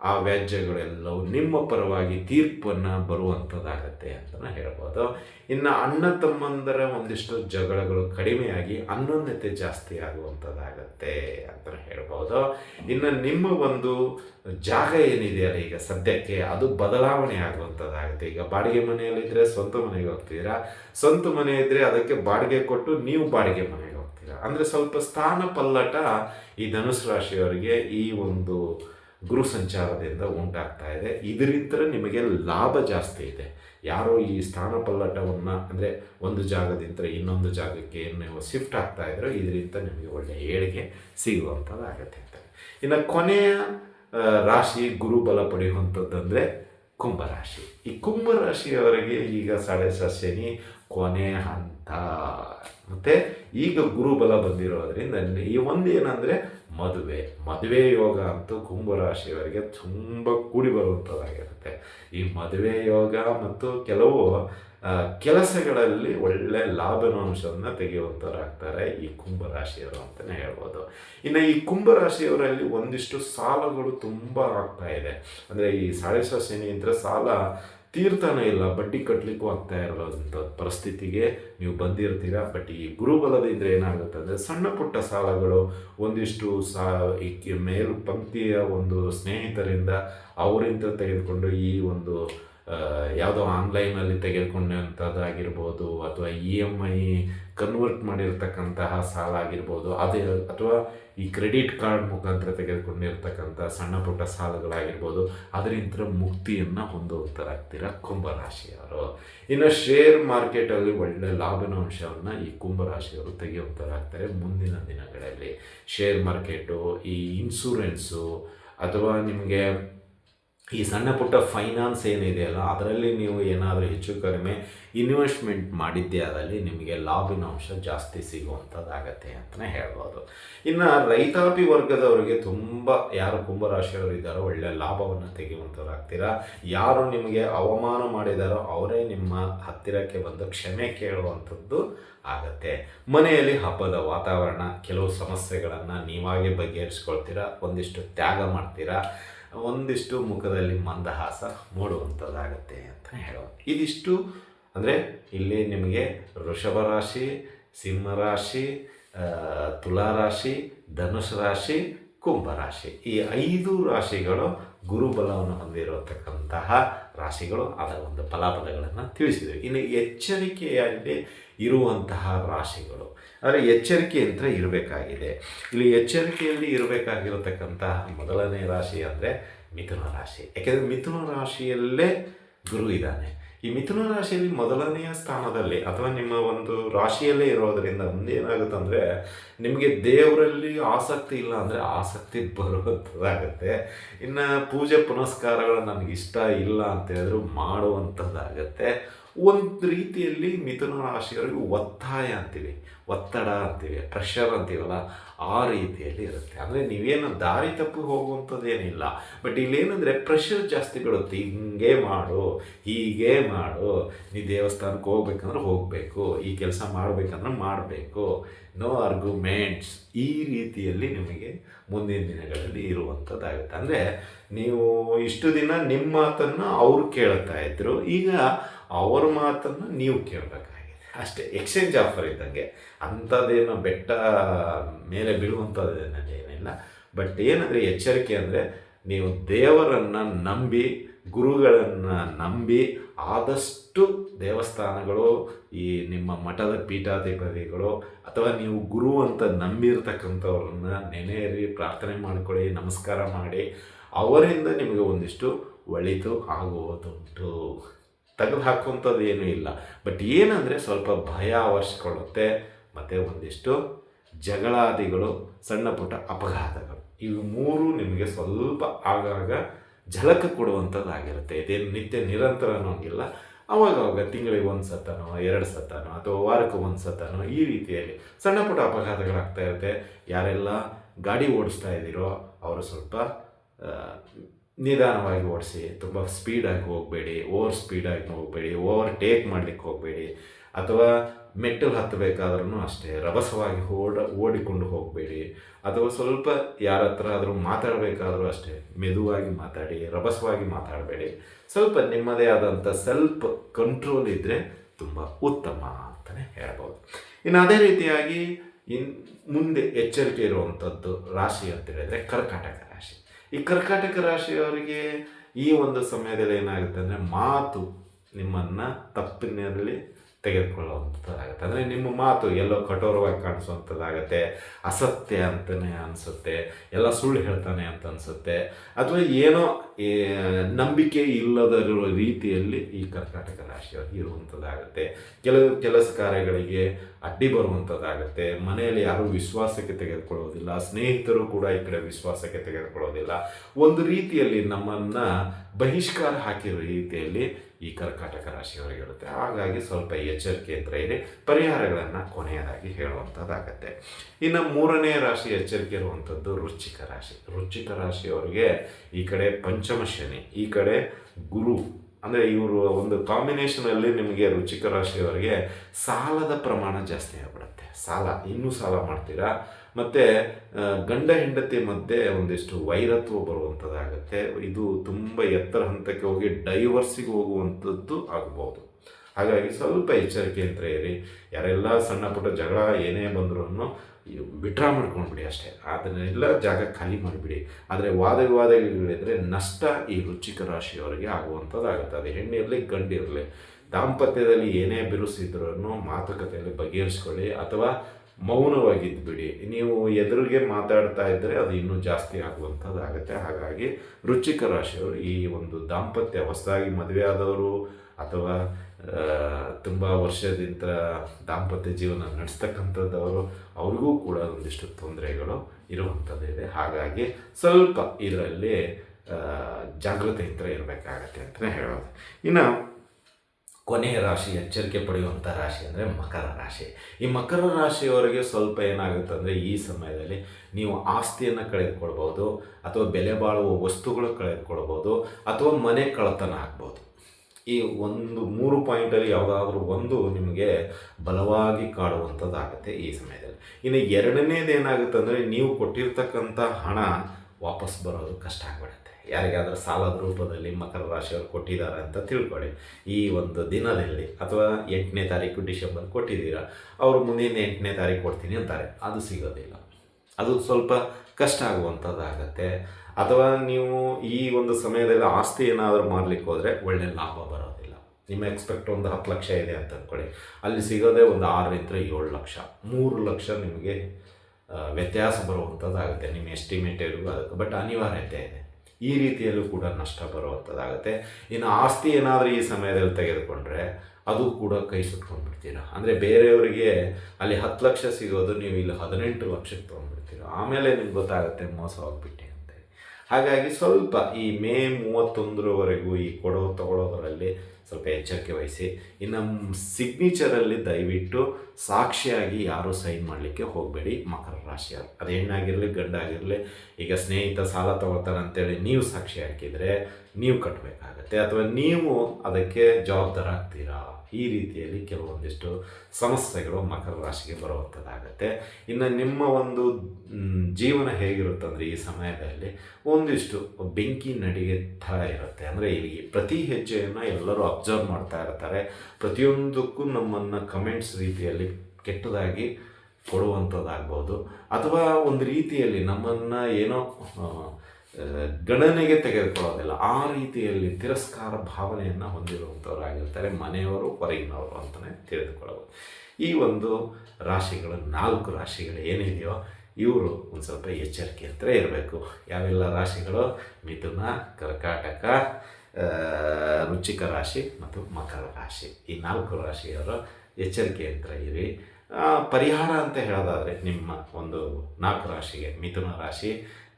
Speaker 1: ಆ ವ್ಯಾಜ್ಯಗಳೆಲ್ಲವೂ ನಿಮ್ಮ ಪರವಾಗಿ ತೀರ್ಪನ್ನು ಬರುವಂಥದ್ದಾಗತ್ತೆ ಅಂತಲೇ ಹೇಳ್ಬೋದು. ಇನ್ನು ಅಣ್ಣ ತಮ್ಮಂದರ ಒಂದಿಷ್ಟು ಜಗಳಗಳು ಕಡಿಮೆಯಾಗಿ ಅನ್ನೋನ್ಯತೆ ಜಾಸ್ತಿ ಆಗುವಂಥದ್ದಾಗತ್ತೆ ಅಂತ ಹೇಳ್ಬೋದು. ಇನ್ನು ನಿಮ್ಮ ಒಂದು ಜಾಗ ಏನಿದೆಯಲ್ಲ ಈಗ ಸದ್ಯಕ್ಕೆ ಅದು ಬದಲಾವಣೆ ಆಗುವಂಥದ್ದಾಗುತ್ತೆ ಈಗ ಬಾಡಿಗೆ ಮನೆಯಲ್ಲಿದ್ದರೆ ಸ್ವಂತ ಮನೆಗೆ ಹೋಗ್ತೀರಾ? ಸ್ವಂತ ಮನೆ ಇದ್ದರೆ ಅದಕ್ಕೆ ಬಾಡಿಗೆ ಕೊಟ್ಟು ನೀವು ಬಾಡಿಗೆ ಮನೆಗೆ ಹೋಗ್ತೀರಾ? ಅಂದರೆ ಸ್ವಲ್ಪ ಸ್ಥಾನ ಪಲ್ಲಟ ಈ ಧನುಸು ರಾಶಿಯವರಿಗೆ ಈ ಒಂದು ಗುರು ಸಂಚಾರದಿಂದ ಉಂಟಾಗ್ತಾ ಇದೆ. ಇದರಿಂದ ನಿಮಗೆ ಲಾಭ ಜಾಸ್ತಿ ಇದೆ. ಯಾರೋ ಈ ಸ್ಥಾನ ಪಲ್ಲಟವನ್ನು, ಅಂದರೆ ಒಂದು ಜಾಗದಿಂದ ಇನ್ನೊಂದು ಜಾಗಕ್ಕೆ ನೀವು ಶಿಫ್ಟ್ ಆಗ್ತಾ ಇದ್ರೋ ಇದರಿಂದ ನಿಮಗೆ ಒಳ್ಳೆಯ ಏಳಿಗೆ ಸಿಗುವಂಥದ್ದಾಗತ್ತೆ ಅಂತ. ಇನ್ನು ಕೊನೆಯ ರಾಶಿ ಗುರುಬಲ ಪಡೆಯುವಂಥದ್ದಂದರೆ ಕುಂಭರಾಶಿ ಈ ಕುಂಭರಾಶಿಯವರಿಗೆ ಈಗ ಸಾಡೆ ಶನಿ ಕೊನೆ ಹಂತ. ಮತ್ತು ಈಗ ಗುರುಬಲ ಬಂದಿರೋದ್ರಿಂದ ಈ ಒಂದು ಏನಂದರೆ ಮದುವೆ. ಮದುವೆ ಯೋಗ ಅಂತೂ ಕುಂಭರಾಶಿಯವರಿಗೆ ತುಂಬ ಕೂಡಿ ಬರುವಂಥದ್ದಾಗಿರುತ್ತೆ. ಈ ಮದುವೆ ಯೋಗ ಮತ್ತು ಕೆಲವು ಕೆಲಸಗಳಲ್ಲಿ ಒಳ್ಳೆ ಲಾಭಾಂಶವನ್ನು ತೆಗೆಯುವಂಥವ್ರಾಗ್ತಾರೆ ಈ ಕುಂಭರಾಶಿಯವರು ಅಂತಲೇ ಹೇಳ್ಬೋದು. ಇನ್ನು ಈ ಕುಂಭರಾಶಿಯವರಲ್ಲಿ ಒಂದಿಷ್ಟು ಸಾಲಗಳು ತುಂಬ ಆಗ್ತಾ ಇದೆ. ಅಂದರೆ ಈ ಸಾಳೇಶ್ವರ ಶನಿ ಅಂದರೆ ಸಾಲ ತೀರ್ತಾನೆ ಇಲ್ಲ, ಬಡ್ಡಿ ಕಟ್ಟಲಿಕ್ಕೂ ಆಗ್ತಾ ಇರೋಂಥ ಪರಿಸ್ಥಿತಿಗೆ ನೀವು ಬಂದಿರ್ತೀರ? ಬಟ್ ಈ ಗುರುಬಲದಿಂದ ಏನಾಗುತ್ತೆ ಅಂದರೆ ಸಣ್ಣ ಪುಟ್ಟ ಸಾಲಗಳು, ಒಂದಿಷ್ಟು ಸಾ, ಈ ಮೇಲು ಪಂಕ್ತಿಯ ಒಂದು ಸ್ನೇಹಿತರಿಂದ ಅವರಿಂದ ತೆಗೆದುಕೊಂಡು ಈ ಒಂದು ಯಾವುದೋ ಆನ್ಲೈನಲ್ಲಿ ತೆಗೆದುಕೊಂಡಂಥದ್ದಾಗಿರ್ಬೋದು ಅಥವಾ ಇ ಎಂ ಐ ಕನ್ವರ್ಟ್ ಮಾಡಿರ್ತಕ್ಕಂತಹ ಸಾಲ ಆಗಿರ್ಬೋದು, ಅದೇ, ಅಥವಾ ಈ ಕ್ರೆಡಿಟ್ ಕಾರ್ಡ್ ಮುಖಾಂತರ ತೆಗೆದುಕೊಂಡಿರ್ತಕ್ಕಂಥ ಸಣ್ಣ ಪುಟ್ಟ ಸಾಲಗಳಾಗಿರ್ಬೋದು ಅದರಿಂದ ಮುಕ್ತಿಯನ್ನು ಹೊಂದುವಂಥರಾಗ್ತೀರ ಕುಂಭರಾಶಿಯವರು. ಇನ್ನು ಶೇರ್ ಮಾರ್ಕೆಟಲ್ಲಿ ಒಳ್ಳೆ ಲಾಭನ ಅಂಶವನ್ನು ಈ ಕುಂಭರಾಶಿಯವರು ತೆಗೆಯುವಂಥರಾಗ್ತಾರೆ ಮುಂದಿನ ದಿನಗಳಲ್ಲಿ. ಶೇರ್ ಮಾರ್ಕೆಟು ಈ ಇನ್ಸೂರೆನ್ಸು ಅಥವಾ ನಿಮಗೆ ಈ ಸಣ್ಣ ಪುಟ್ಟ ಫೈನಾನ್ಸ್ ಏನಿದೆಯಲ್ಲ, ಅದರಲ್ಲಿ ನೀವು ಏನಾದರೂ ಹೆಚ್ಚು ಕಡಿಮೆ ಇನ್ವೆಸ್ಟ್ಮೆಂಟ್ ಮಾಡಿದ್ದೇ ಅದರಲ್ಲಿ ನಿಮಗೆ ಲಾಭಿನ ಅಂಶ ಜಾಸ್ತಿ ಸಿಗುವಂಥದ್ದಾಗತ್ತೆ ಅಂತಲೇ ಹೇಳ್ಬೋದು. ಇನ್ನು ರೈತಾಪಿ ವರ್ಗದವರಿಗೆ ತುಂಬ, ಯಾರು ಕುಂಭರಾಶಿಯವರು ಇದ್ದಾರೋ ಒಳ್ಳೆಯ ಲಾಭವನ್ನು ತೆಗೆಯುವಂಥವ್ರಾಗ್ತೀರಾ ಯಾರು ನಿಮಗೆ ಅವಮಾನ ಮಾಡಿದಾರೋ, ಅವರೇ ನಿಮ್ಮ ಹತ್ತಿರಕ್ಕೆ ಬಂದು ಕ್ಷಮೆ ಕೇಳುವಂಥದ್ದು ಆಗತ್ತೆ. ಮನೆಯಲ್ಲಿ ಹಬ್ಬದ ವಾತಾವರಣ, ಕೆಲವು ಸಮಸ್ಯೆಗಳನ್ನು ನೀವಾಗೇ ಬಗೆಹರಿಸ್ಕೊಳ್ತೀರಾ? ಒಂದಿಷ್ಟು ತ್ಯಾಗ ಮಾಡ್ತೀರಾ? ಒಂದಿಷ್ಟು ಮುಖದಲ್ಲಿ ಮಂದಹಾಸ ಮೂಡುವಂಥದ್ದಾಗುತ್ತೆ ಅಂತ ಹೇಳೋದು ಇದಿಷ್ಟು ಅಂದರೆ ಇಲ್ಲಿ ನಿಮಗೆ ವೃಷಭ ರಾಶಿ ಸಿಂಹರಾಶಿ ತುಲಾ ತುಲಾರಾಶಿ ಧನುಷ್ ರಾಶಿ ಕುಂಭರಾಶಿ ಈ ಐದು ರಾಶಿಗಳು ಗುರುಬಲವನ್ನು ಹೊಂದಿರತಕ್ಕಂತಹ ರಾಶಿಗಳು ಅದರ ಒಂದು ಫಲಾಫಲಗಳನ್ನು ತಿಳಿಸಿದೆ ಇನ್ನು ಎಚ್ಚರಿಕೆಯಲ್ಲಿ ಇರುವಂತಹ ರಾಶಿಗಳು, ಅಂದರೆ ಎಚ್ಚರಿಕೆ ಅಂತ ಇರಬೇಕಾಗಿದೆ. ಇಲ್ಲಿ ಎಚ್ಚರಿಕೆಯಲ್ಲಿ ಇರಬೇಕಾಗಿರತಕ್ಕಂತಹ ಮೊದಲನೇ ರಾಶಿ ಅಂದರೆ ಮಿಥುನ ರಾಶಿ. ಯಾಕೆಂದರೆ ಮಿಥುನ ರಾಶಿಯಲ್ಲೇ ಗುರು ಇದ್ದಾನೆ. ಈ ಮಿಥುನ ರಾಶಿಯಲ್ಲಿ ಮೊದಲನೆಯ ಸ್ಥಾನದಲ್ಲಿ ಅಥವಾ ನಿಮ್ಮ ಒಂದು ರಾಶಿಯಲ್ಲೇ ಇರೋದರಿಂದ ಅಂದರೆ ನಿಮಗೆ ದೇವರಲ್ಲಿ ಆಸಕ್ತಿ ಇಲ್ಲ ಅಂದರೆ ಆಸಕ್ತಿ ಬರುವಂಥದ್ದಾಗತ್ತೆ ಇನ್ನು ಪೂಜೆ ಪುನಸ್ಕಾರಗಳು ನನಗೆ ಇಷ್ಟ ಇಲ್ಲ ಅಂತ ಹೇಳಿದ್ರು ಮಾಡುವಂಥದ್ದಾಗತ್ತೆ ಒಂದು ರೀತಿಯಲ್ಲಿ ಮಿಥುನ ರಾಶಿಯವರಿಗೆ ಒತ್ತಾಯ ಅಂತೀವಿ. ಒತ್ತಡ ಅಂತೀವಿ ಪ್ರೆಷರ್ ಅಂತೀವಲ್ಲ, ಆ ರೀತಿಯಲ್ಲಿ ಇರುತ್ತೆ. ಅಂದರೆ ನೀವೇನು ದಾರಿ ತಪ್ಪಿ ಹೋಗುವಂಥದ್ದೇನಿಲ್ಲ. ಬಟ್ ಇಲ್ಲೇನಂದರೆ ಪ್ರೆಷರ್ ಜಾಸ್ತಿ ಬೀಳುತ್ತೆ. ಹಿಂಗೆ ಮಾಡು, ಹೀಗೆ ಮಾಡು, ನೀ ದೇವಸ್ಥಾನಕ್ಕೆ ಹೋಗ್ಬೇಕಂದ್ರೆ ಹೋಗಬೇಕು, ಈ ಕೆಲಸ ಮಾಡಬೇಕಂದ್ರೆ ಮಾಡಬೇಕು. ನೋ ಆರ್ಗ್ಯುಮೆಂಟ್ಸ್ ಈ ರೀತಿಯಲ್ಲಿ ನಿಮಗೆ ಮುಂದಿನ ದಿನಗಳಲ್ಲಿ ಇರುವಂಥದ್ದಾಗುತ್ತೆ. ಅಂದರೆ ನೀವು ಇಷ್ಟು ದಿನ ನಿಮ್ಮ ಮಾತನ್ನು ಅವ್ರು ಕೇಳ್ತಾ ಇದ್ರು, ಈಗ ಅವ್ರ ಮಾತನ್ನು ನೀವು ಕೇಳಬೇಕಾಗಿದೆ ಅಷ್ಟೇ ಎಕ್ಸ್ಚೇಂಜ್ ಆಫರ್ ಇದ್ದಂಗೆ. ಅಂಥದ್ದೇನು ಬೆಟ್ಟ ಮೇಲೆ ಬೀಳುವಂಥದ್ದೇನಿಲ್ಲ ಬಟ್ ಏನಂದರೆ ಎಚ್ಚರಿಕೆ ಅಂದರೆ ನೀವು ದೇವರನ್ನು ನಂಬಿ, ಗುರುಗಳನ್ನು ನಂಬಿ ಆದಷ್ಟು ದೇವಸ್ಥಾನಗಳು, ಈ ನಿಮ್ಮ ಮಠದ ಪೀಠಾಧಿಪತಿಗಳು ಅಥವಾ ನೀವು ಗುರು ಅಂತ ನಂಬಿರ್ತಕ್ಕಂಥವ್ರನ್ನ ನೆನೆಯರಿ, ಪ್ರಾರ್ಥನೆ ಮಾಡಿಕೊಳ್ಳಿ, ನಮಸ್ಕಾರ ಮಾಡಿ, ಅವರಿಂದ ನಿಮಗೆ ಒಂದಿಷ್ಟು ಒಳಿತು ಆಗುವುದುಂಟು ತೆಗೆದು ಹಾಕುವಂಥದ್ದು ಏನೂ ಇಲ್ಲ. ಬಟ್ ಏನಂದರೆ ಸ್ವಲ್ಪ ಭಯ ಆವರಿಸ್ಕೊಳ್ಳುತ್ತೆ ಮತ್ತು ಒಂದಿಷ್ಟು ಜಗಳಾದಿಗಳು, ಸಣ್ಣ ಪುಟ್ಟ ಅಪಘಾತಗಳು. ಇವು ಮೂರು ನಿಮಗೆ ಸ್ವಲ್ಪ ಆಗಾಗ ಝಲಕ ಕೊಡುವಂಥದ್ದಾಗಿರುತ್ತೆ. ಇದೇನು ನಿತ್ಯ ನಿರಂತರ ಅನ್ನೋಂಗಿಲ್ಲ. ಅವಾಗವಾಗ ತಿಂಗಳಿಗೆ ಒಂದು ಸತನೋ ಎರಡು ಸತನೋ ಅಥವಾ ವಾರಕ್ಕೆ ಒಂದು ಸತನೋ ಈ ರೀತಿಯಲ್ಲಿ ಸಣ್ಣ ಪುಟ್ಟ ಅಪಘಾತಗಳಾಗ್ತಾ ಇರುತ್ತೆ. ಯಾರೆಲ್ಲ ಗಾಡಿ ಓಡಿಸ್ತಾ ಇದ್ದೀರೋ, ಅವರು ಸ್ವಲ್ಪ ನಿಧಾನವಾಗಿ ಓಡಿಸಿ, ತುಂಬ ಸ್ಪೀಡಾಗಿ ಹೋಗಬೇಡಿ ಓವರ್ ಸ್ಪೀಡಾಗಿ ಹೋಗಬೇಡಿ ಓವರ್ ಟೇಕ್ ಮಾಡಲಿಕ್ಕೆ ಹೋಗಬೇಡಿ, ಅಥವಾ ಮೆಟ್ಟಲು ಹತ್ತಬೇಕಾದ್ರೂ ಅಷ್ಟೇ, ರಭಸವಾಗಿ ಓಡ, ಓಡಿಕೊಂಡು ಹೋಗಬೇಡಿ, ಅಥವಾ ಸ್ವಲ್ಪ ಯಾರ ಹತ್ರ ಆದರೂ ಮಾತಾಡಬೇಕಾದ್ರೂ ಅಷ್ಟೇ, ಮೆದುವಾಗಿ ಮಾತಾಡಿ, ರಭಸವಾಗಿ ಮಾತಾಡಬೇಡಿ. ಸ್ವಲ್ಪ ನಿಮ್ಮದೇ ಆದಂಥ ಸೆಲ್ಫ್ ಕಂಟ್ರೋಲ್ ಇದ್ದರೆ ತುಂಬ ಉತ್ತಮ ಅಂತಲೇ ಹೇಳ್ಬೋದು. ಇನ್ನು ಅದೇ ರೀತಿಯಾಗಿ ಇನ್ ಮುಂದೆ ಎಚ್ಚರಿಕೆ ಇರುವಂಥದ್ದು ರಾಶಿ ಅಂತ ಹೇಳಿದ್ರೆ ಕರ್ಕಾಟಕ. ಈ ಕರ್ಕಾಟಕ ರಾಶಿಯವರಿಗೆ ಈ ಒಂದು ಸಮಯದಲ್ಲಿ ಏನಾಗುತ್ತೆ ಅಂದರೆ ಮಾತು ನಿಮ್ಮನ್ನು ತಪ್ಪಿನಲ್ಲಿ ತೆಗೆದುಕೊಳ್ಳುವಂಥದ್ದಾಗುತ್ತೆ. ಅಂದರೆ ನಿಮ್ಮ ಮಾತು ಎಲ್ಲೋ ಕಠೋರವಾಗಿ ಕಾಣಿಸುವಂಥದ್ದಾಗತ್ತೆ, ಅಸತ್ಯ ಅಂತಲೇ ಅನಿಸುತ್ತೆ, ಎಲ್ಲ ಸುಳ್ಳು ಹೇಳ್ತಾನೆ ಅಂತ ಅನಿಸುತ್ತೆ. ಅಥವಾ ಏನೋ ನಂಬಿಕೆ ಇಲ್ಲದ ರೀತಿಯಲ್ಲಿ ಈ ಕರ್ನಾಟಕ ರಾಶಿಯವರು ಇರುವಂಥದ್ದಾಗುತ್ತೆ. ಕೆಲವು ಕೆಲಸ ಕಾರ್ಯಗಳಿಗೆ ಅಡ್ಡಿ ಬರುವಂಥದ್ದಾಗುತ್ತೆ ಮನೆಯಲ್ಲಿ ಯಾರೂ ವಿಶ್ವಾಸಕ್ಕೆ ತೆಗೆದುಕೊಳ್ಳೋದಿಲ್ಲ. ಸ್ನೇಹಿತರು ಕೂಡ ಈ ಕಡೆ ವಿಶ್ವಾಸಕ್ಕೆ ತೆಗೆದುಕೊಳ್ಳೋದಿಲ್ಲ. ಒಂದು ರೀತಿಯಲ್ಲಿ ನಮ್ಮನ್ನು ಬಹಿಷ್ಕಾರ ಹಾಕಿರೋ ರೀತಿಯಲ್ಲಿ ಈ ಕರ್ಕಾಟಕ ರಾಶಿಯವರಿಗಿರುತ್ತೆ ಹಾಗಾಗಿ ಸ್ವಲ್ಪ ಎಚ್ಚರಿಕೆಯಿಂದ ಇದೆ ಪರಿಹಾರಗಳನ್ನು ಕೊನೆಯದಾಗಿ ಹೇಳುವಂಥದ್ದಾಗತ್ತೆ ಇನ್ನು ಮೂರನೇ ರಾಶಿ ಎಚ್ಚರಿಕೆ ಇರುವಂಥದ್ದು ರುಚಿಕ ರಾಶಿ. ವೃಶ್ಚಿಕ ರಾಶಿಯವರಿಗೆ ಈ ಕಡೆ ಪಂಚಮ ಶನಿ, ಈ ಕಡೆ ಗುರು ಅಂದರೆ ಇವರು ಒಂದು ಕಾಂಬಿನೇಷನಲ್ಲಿ ನಿಮಗೆ ರುಚಿಕ ರಾಶಿಯವರಿಗೆ ಸಾಲದ ಪ್ರಮಾಣ ಜಾಸ್ತಿ ಆಗ್ಬಿಡುತ್ತೆ. ಸಾಲ, ಇನ್ನೂ ಸಾಲ ಮಾಡ್ತೀರಾ? ಮತ್ತು ಗಂಡ ಹೆಂಡತಿ ಮಧ್ಯೆ ಒಂದಿಷ್ಟು ವೈರತ್ವ ಬರುವಂಥದ್ದಾಗುತ್ತೆ ಇದು ತುಂಬ ಎತ್ತರ ಹಂತಕ್ಕೆ ಹೋಗಿ ಡೈವರ್ಸಿಗೆ ಹೋಗುವಂಥದ್ದು ಆಗ್ಬೋದು. ಹಾಗಾಗಿ ಸ್ವಲ್ಪ ಎಚ್ಚರಿಕೆಯಿಂದ ಇರಿ ಯಾರೆಲ್ಲ ಸಣ್ಣ ಪುಟ್ಟ ಜಗಳ ಏನೇ ಬಂದರೂ ವಿಡ್ರಾ ಮಾಡ್ಕೊಂಡ್ಬಿಡಿ ಅಷ್ಟೇ. ಅದನ್ನೆಲ್ಲ ಜಾಗ ಖಾಲಿ ಮಾಡಿಬಿಡಿ. ಆದರೆ ವಾದ ವಿವಾದಗಳಿದ್ರೆ ನಷ್ಟ ಈ ವೃಶ್ಚಿಕ ರಾಶಿಯವರಿಗೆ ಆಗುವಂಥದ್ದಾಗುತ್ತೆ. ಅದು ಹೆಣ್ಣಿರಲಿ, ಗಂಡಿರಲಿ. ದಾಂಪತ್ಯದಲ್ಲಿ ಏನೇ ಬಿರುಸಿದ್ರೂ ಮಾತುಕತೆಯಲ್ಲಿ ಬಗೆಹರಿಸ್ಕೊಳ್ಳಿ ಅಥವಾ ಮೌನವಾಗಿದ್ದು ಬಿಡಿ ನೀವು ಎದುರಿಗೆ ಮಾತಾಡ್ತಾ ಇದ್ದರೆ ಅದು ಇನ್ನೂ ಜಾಸ್ತಿ ಆಗುವಂಥದ್ದಾಗುತ್ತೆ. ಹಾಗಾಗಿ ರುಚಿಕ ರಾಶಿಯವರು ಈ ಒಂದು ದಾಂಪತ್ಯ ಹೊಸದಾಗಿ ಮದುವೆ ಆದವರು ಅಥವಾ ತುಂಬ ವರ್ಷದಿಂದ ದಾಂಪತ್ಯ ಜೀವನ ನಡೆಸ್ತಕ್ಕಂಥದ್ದವರು, ಅವ್ರಿಗೂ ಕೂಡ ಒಂದಿಷ್ಟು ತೊಂದರೆಗಳು ಇರುವಂಥದ್ದಿದೆ. ಹಾಗಾಗಿ ಸ್ವಲ್ಪ ಇದರಲ್ಲಿ ಜಾಗೃತೆಯಿಂದ ಇರಬೇಕಾಗತ್ತೆ ಅಂತಲೇ ಹೇಳೋದು ಇನ್ನು ಕೊನೆಯ ರಾಶಿ, ಎಚ್ಚರಿಕೆ ಪಡೆಯುವಂಥ ರಾಶಿ ಅಂದರೆ ಮಕರ ರಾಶಿ. ಈ ಮಕರ ರಾಶಿಯವರಿಗೆ ಸ್ವಲ್ಪ ಏನಾಗುತ್ತೆ ಅಂದರೆ ಈ ಸಮಯದಲ್ಲಿ ನೀವು ಆಸ್ತಿಯನ್ನು ಕಳೆದುಕೊಳ್ಬೋದು, ಅಥವಾ ಬೆಲೆ ಬಾಳುವ ವಸ್ತುಗಳು ಕಳೆದುಕೊಳ್ಬೋದು, ಅಥವಾ ಮನೆ ಕಳ್ಳತನ ಆಗ್ಬೋದು. ಈ ಒಂದು ಮೂರು ಪಾಯಿಂಟಲ್ಲಿ ಯಾವುದಾದ್ರೂ ಒಂದು ನಿಮಗೆ ಬಲವಾಗಿ ಕಾಡುವಂಥದ್ದಾಗುತ್ತೆ ಈ ಸಮಯದಲ್ಲಿ. ಇನ್ನು ಎರಡನೇದು ಏನಾಗುತ್ತೆ ಅಂದರೆ ನೀವು ಕೊಟ್ಟಿರ್ತಕ್ಕಂಥ ಹಣ ವಾಪಸ್ ಬರೋದು ಕಷ್ಟ ಆಗಿಬಿಡುತ್ತೆ. ಯಾರಿಗಾದರೂ ಸಾಲದ ರೂಪದಲ್ಲಿ ಮಕರ ರಾಶಿಯವರು ಕೊಟ್ಟಿದ್ದಾರೆ ಅಂತ ತಿಳ್ಕೊಳ್ಳಿ. ಈ ಒಂದು ದಿನದಲ್ಲಿ ಅಥವಾ ಎಂಟನೇ ತಾರೀಕು ಡಿಸೆಂಬರ್ ಕೊಟ್ಟಿದ್ದೀರಾ, ಅವರು ಮುಂದಿನ ಎಂಟನೇ ತಾರೀಕು ಕೊಡ್ತೀನಿ ಅಂತಾರೆ. ಅದು ಸಿಗೋದಿಲ್ಲ. ಅದು ಸ್ವಲ್ಪ ಕಷ್ಟ ಆಗುವಂಥದ್ದಾಗತ್ತೆ. ಅಥವಾ ನೀವು ಈ ಒಂದು ಸಮಯದಲ್ಲಿ ಆಸ್ತಿ ಏನಾದರೂ ಮಾರಲಿಕ್ಕೆ ಹೋದರೆ ಒಳ್ಳೆ ಲಾಭ ಬರೋದಿಲ್ಲ. ನಿಮ್ಮ ಎಕ್ಸ್ಪೆಕ್ಟ್ ಒಂದು ಹತ್ತು ಲಕ್ಷ ಇದೆ ಅಂತ ಅಂದ್ಕೊಳ್ಳಿ ಅಲ್ಲಿ ಸಿಗೋದೇ ಒಂದು ಆರರಿಂದ ಏಳು ಲಕ್ಷ. ಮೂರು ಲಕ್ಷ ನಿಮಗೆ ವ್ಯತ್ಯಾಸ ಬರುವಂಥದ್ದಾಗುತ್ತೆ ನಿಮ್ಮ ಎಸ್ಟಿಮೇಟಿಗೂ ಅದಕ್ಕೆ. ಬಟ್ ಅನಿವಾರ್ಯತೆ ಇದೆ. ಈ ರೀತಿಯಲ್ಲೂ ಕೂಡ ನಷ್ಟ ಬರುವಂಥದ್ದಾಗುತ್ತೆ ಇನ್ನು ಆಸ್ತಿ ಏನಾದರೂ ಈ ಸಮಯದಲ್ಲಿ ತೆಗೆದುಕೊಂಡ್ರೆ ಅದು ಕೂಡ ಕೈ ಸುಟ್ಕೊಂಡ್ಬಿಡ್ತೀರ ಅಂದರೆ ಬೇರೆಯವರಿಗೆ ಅಲ್ಲಿ ಹತ್ತು ಲಕ್ಷ ಸಿಗೋದು, ನೀವು ಇಲ್ಲಿ ಹದಿನೆಂಟು ಲಕ್ಷಕ್ಕೆ ತೊಗೊಂಡ್ಬಿಡ್ತೀರ? ಆಮೇಲೆ ನಿಮ್ಗೆ ಗೊತ್ತಾಗುತ್ತೆ ಮೋಸ ಹೋಗ್ಬಿಟ್ಟೆ. ಹಾಗಾಗಿ ಸ್ವಲ್ಪ ಈ ಮೇ ಮೂವತ್ತೊಂದರವರೆಗೂ ಈ ಕೊಡೋ ತಗೊಳ್ಳೋದರಲ್ಲಿ ಸ್ವಲ್ಪ ಎಚ್ಚರಿಕೆ ವಹಿಸಿ. ಇನ್ನು ಸಿಗ್ನೇಚರಲ್ಲಿ ದಯವಿಟ್ಟು ಸಾಕ್ಷಿಯಾಗಿ ಯಾರೂ ಸೈನ್ ಮಾಡಲಿಕ್ಕೆ ಹೋಗಬೇಡಿ, ಮಕರ ರಾಶಿಯವರು ಅದು ಹೆಣ್ಣಾಗಿರಲಿ, ಗಂಡಾಗಿರಲಿ, ಈಗ ಸ್ನೇಹಿತ ಸಾಲ ತಗೋತಾರೆ ಅಂತೇಳಿ ನೀವು ಸಾಕ್ಷಿ ಹಾಕಿದರೆ ನೀವು ಕಟ್ಟಬೇಕಾಗತ್ತೆ ಅಥವಾ ನೀವು ಅದಕ್ಕೆ ಜವಾಬ್ದಾರಾಗ್ತೀರಾ? ಈ ರೀತಿಯಲ್ಲಿ ಕೆಲವೊಂದಿಷ್ಟು ಸಮಸ್ಯೆಗಳು ಮಕರ ರಾಶಿಗೆ ಬರುವಂಥದ್ದಾಗತ್ತೆ ಇನ್ನು ನಿಮ್ಮ ಒಂದು ಜೀವನ ಹೇಗಿರುತ್ತಂದರೆ ಈ ಸಮಯದಲ್ಲಿ ಒಂದಿಷ್ಟು ಬೆಂಕಿ ನಡಿಗೆ ಥರ ಇರುತ್ತೆ. ಅಂದರೆ ಇಲ್ಲಿ ಪ್ರತಿ ಹೆಜ್ಜೆಯನ್ನು ಎಲ್ಲರೂ ಅಬ್ಸರ್ವ್ ಮಾಡ್ತಾ ಇರ್ತಾರೆ. ಪ್ರತಿಯೊಂದಕ್ಕೂ ನಮ್ಮನ್ನು ಕಮೆಂಟ್ಸ್ ರೀತಿಯಲ್ಲಿ ಕೆಟ್ಟದಾಗಿ ಕೊಡುವಂಥದ್ದಾಗ್ಬೋದು. ಅಥವಾ ಒಂದು ರೀತಿಯಲ್ಲಿ ನಮ್ಮನ್ನು ಏನೋ ಗಣನೆಗೆ ತೆಗೆದುಕೊಳ್ಳೋದಿಲ್ಲ. ಆ ರೀತಿಯಲ್ಲಿ ತಿರಸ್ಕಾರ ಭಾವನೆಯನ್ನು ಹೊಂದಿರುವಂಥವರಾಗಿರ್ತಾರೆ ಮನೆಯವರು, ಹೊರಗಿನವರು ಅಂತಲೇ ತಿಳಿದುಕೊಳ್ಳಬಹುದು. ಈ ಒಂದು ರಾಶಿಗಳು, ನಾಲ್ಕು ರಾಶಿಗಳು ಏನಿದೆಯೋ, ಇವರು ಒಂದು ಸ್ವಲ್ಪ ಎಚ್ಚರಿಕೆಯಿಂದ ಇರಬೇಕು. ಯಾವೆಲ್ಲ ರಾಶಿಗಳು? ಮಿಥುನ, ಕರ್ಕಾಟಕ ರುಚಿಕ ರಾಶಿ ಮತ್ತು ಮಕರ ರಾಶಿ. ಈ ನಾಲ್ಕು ರಾಶಿಯವರು ಎಚ್ಚರಿಕೆಯಿಂದ ಇರಿ. ಪರಿಹಾರ ಅಂತ ಹೇಳೋದಾದರೆ ನಿಮ್ಮ ಒಂದು ನಾಲ್ಕು ರಾಶಿಗೆ, ಮಿಥುನ ರಾಶಿ,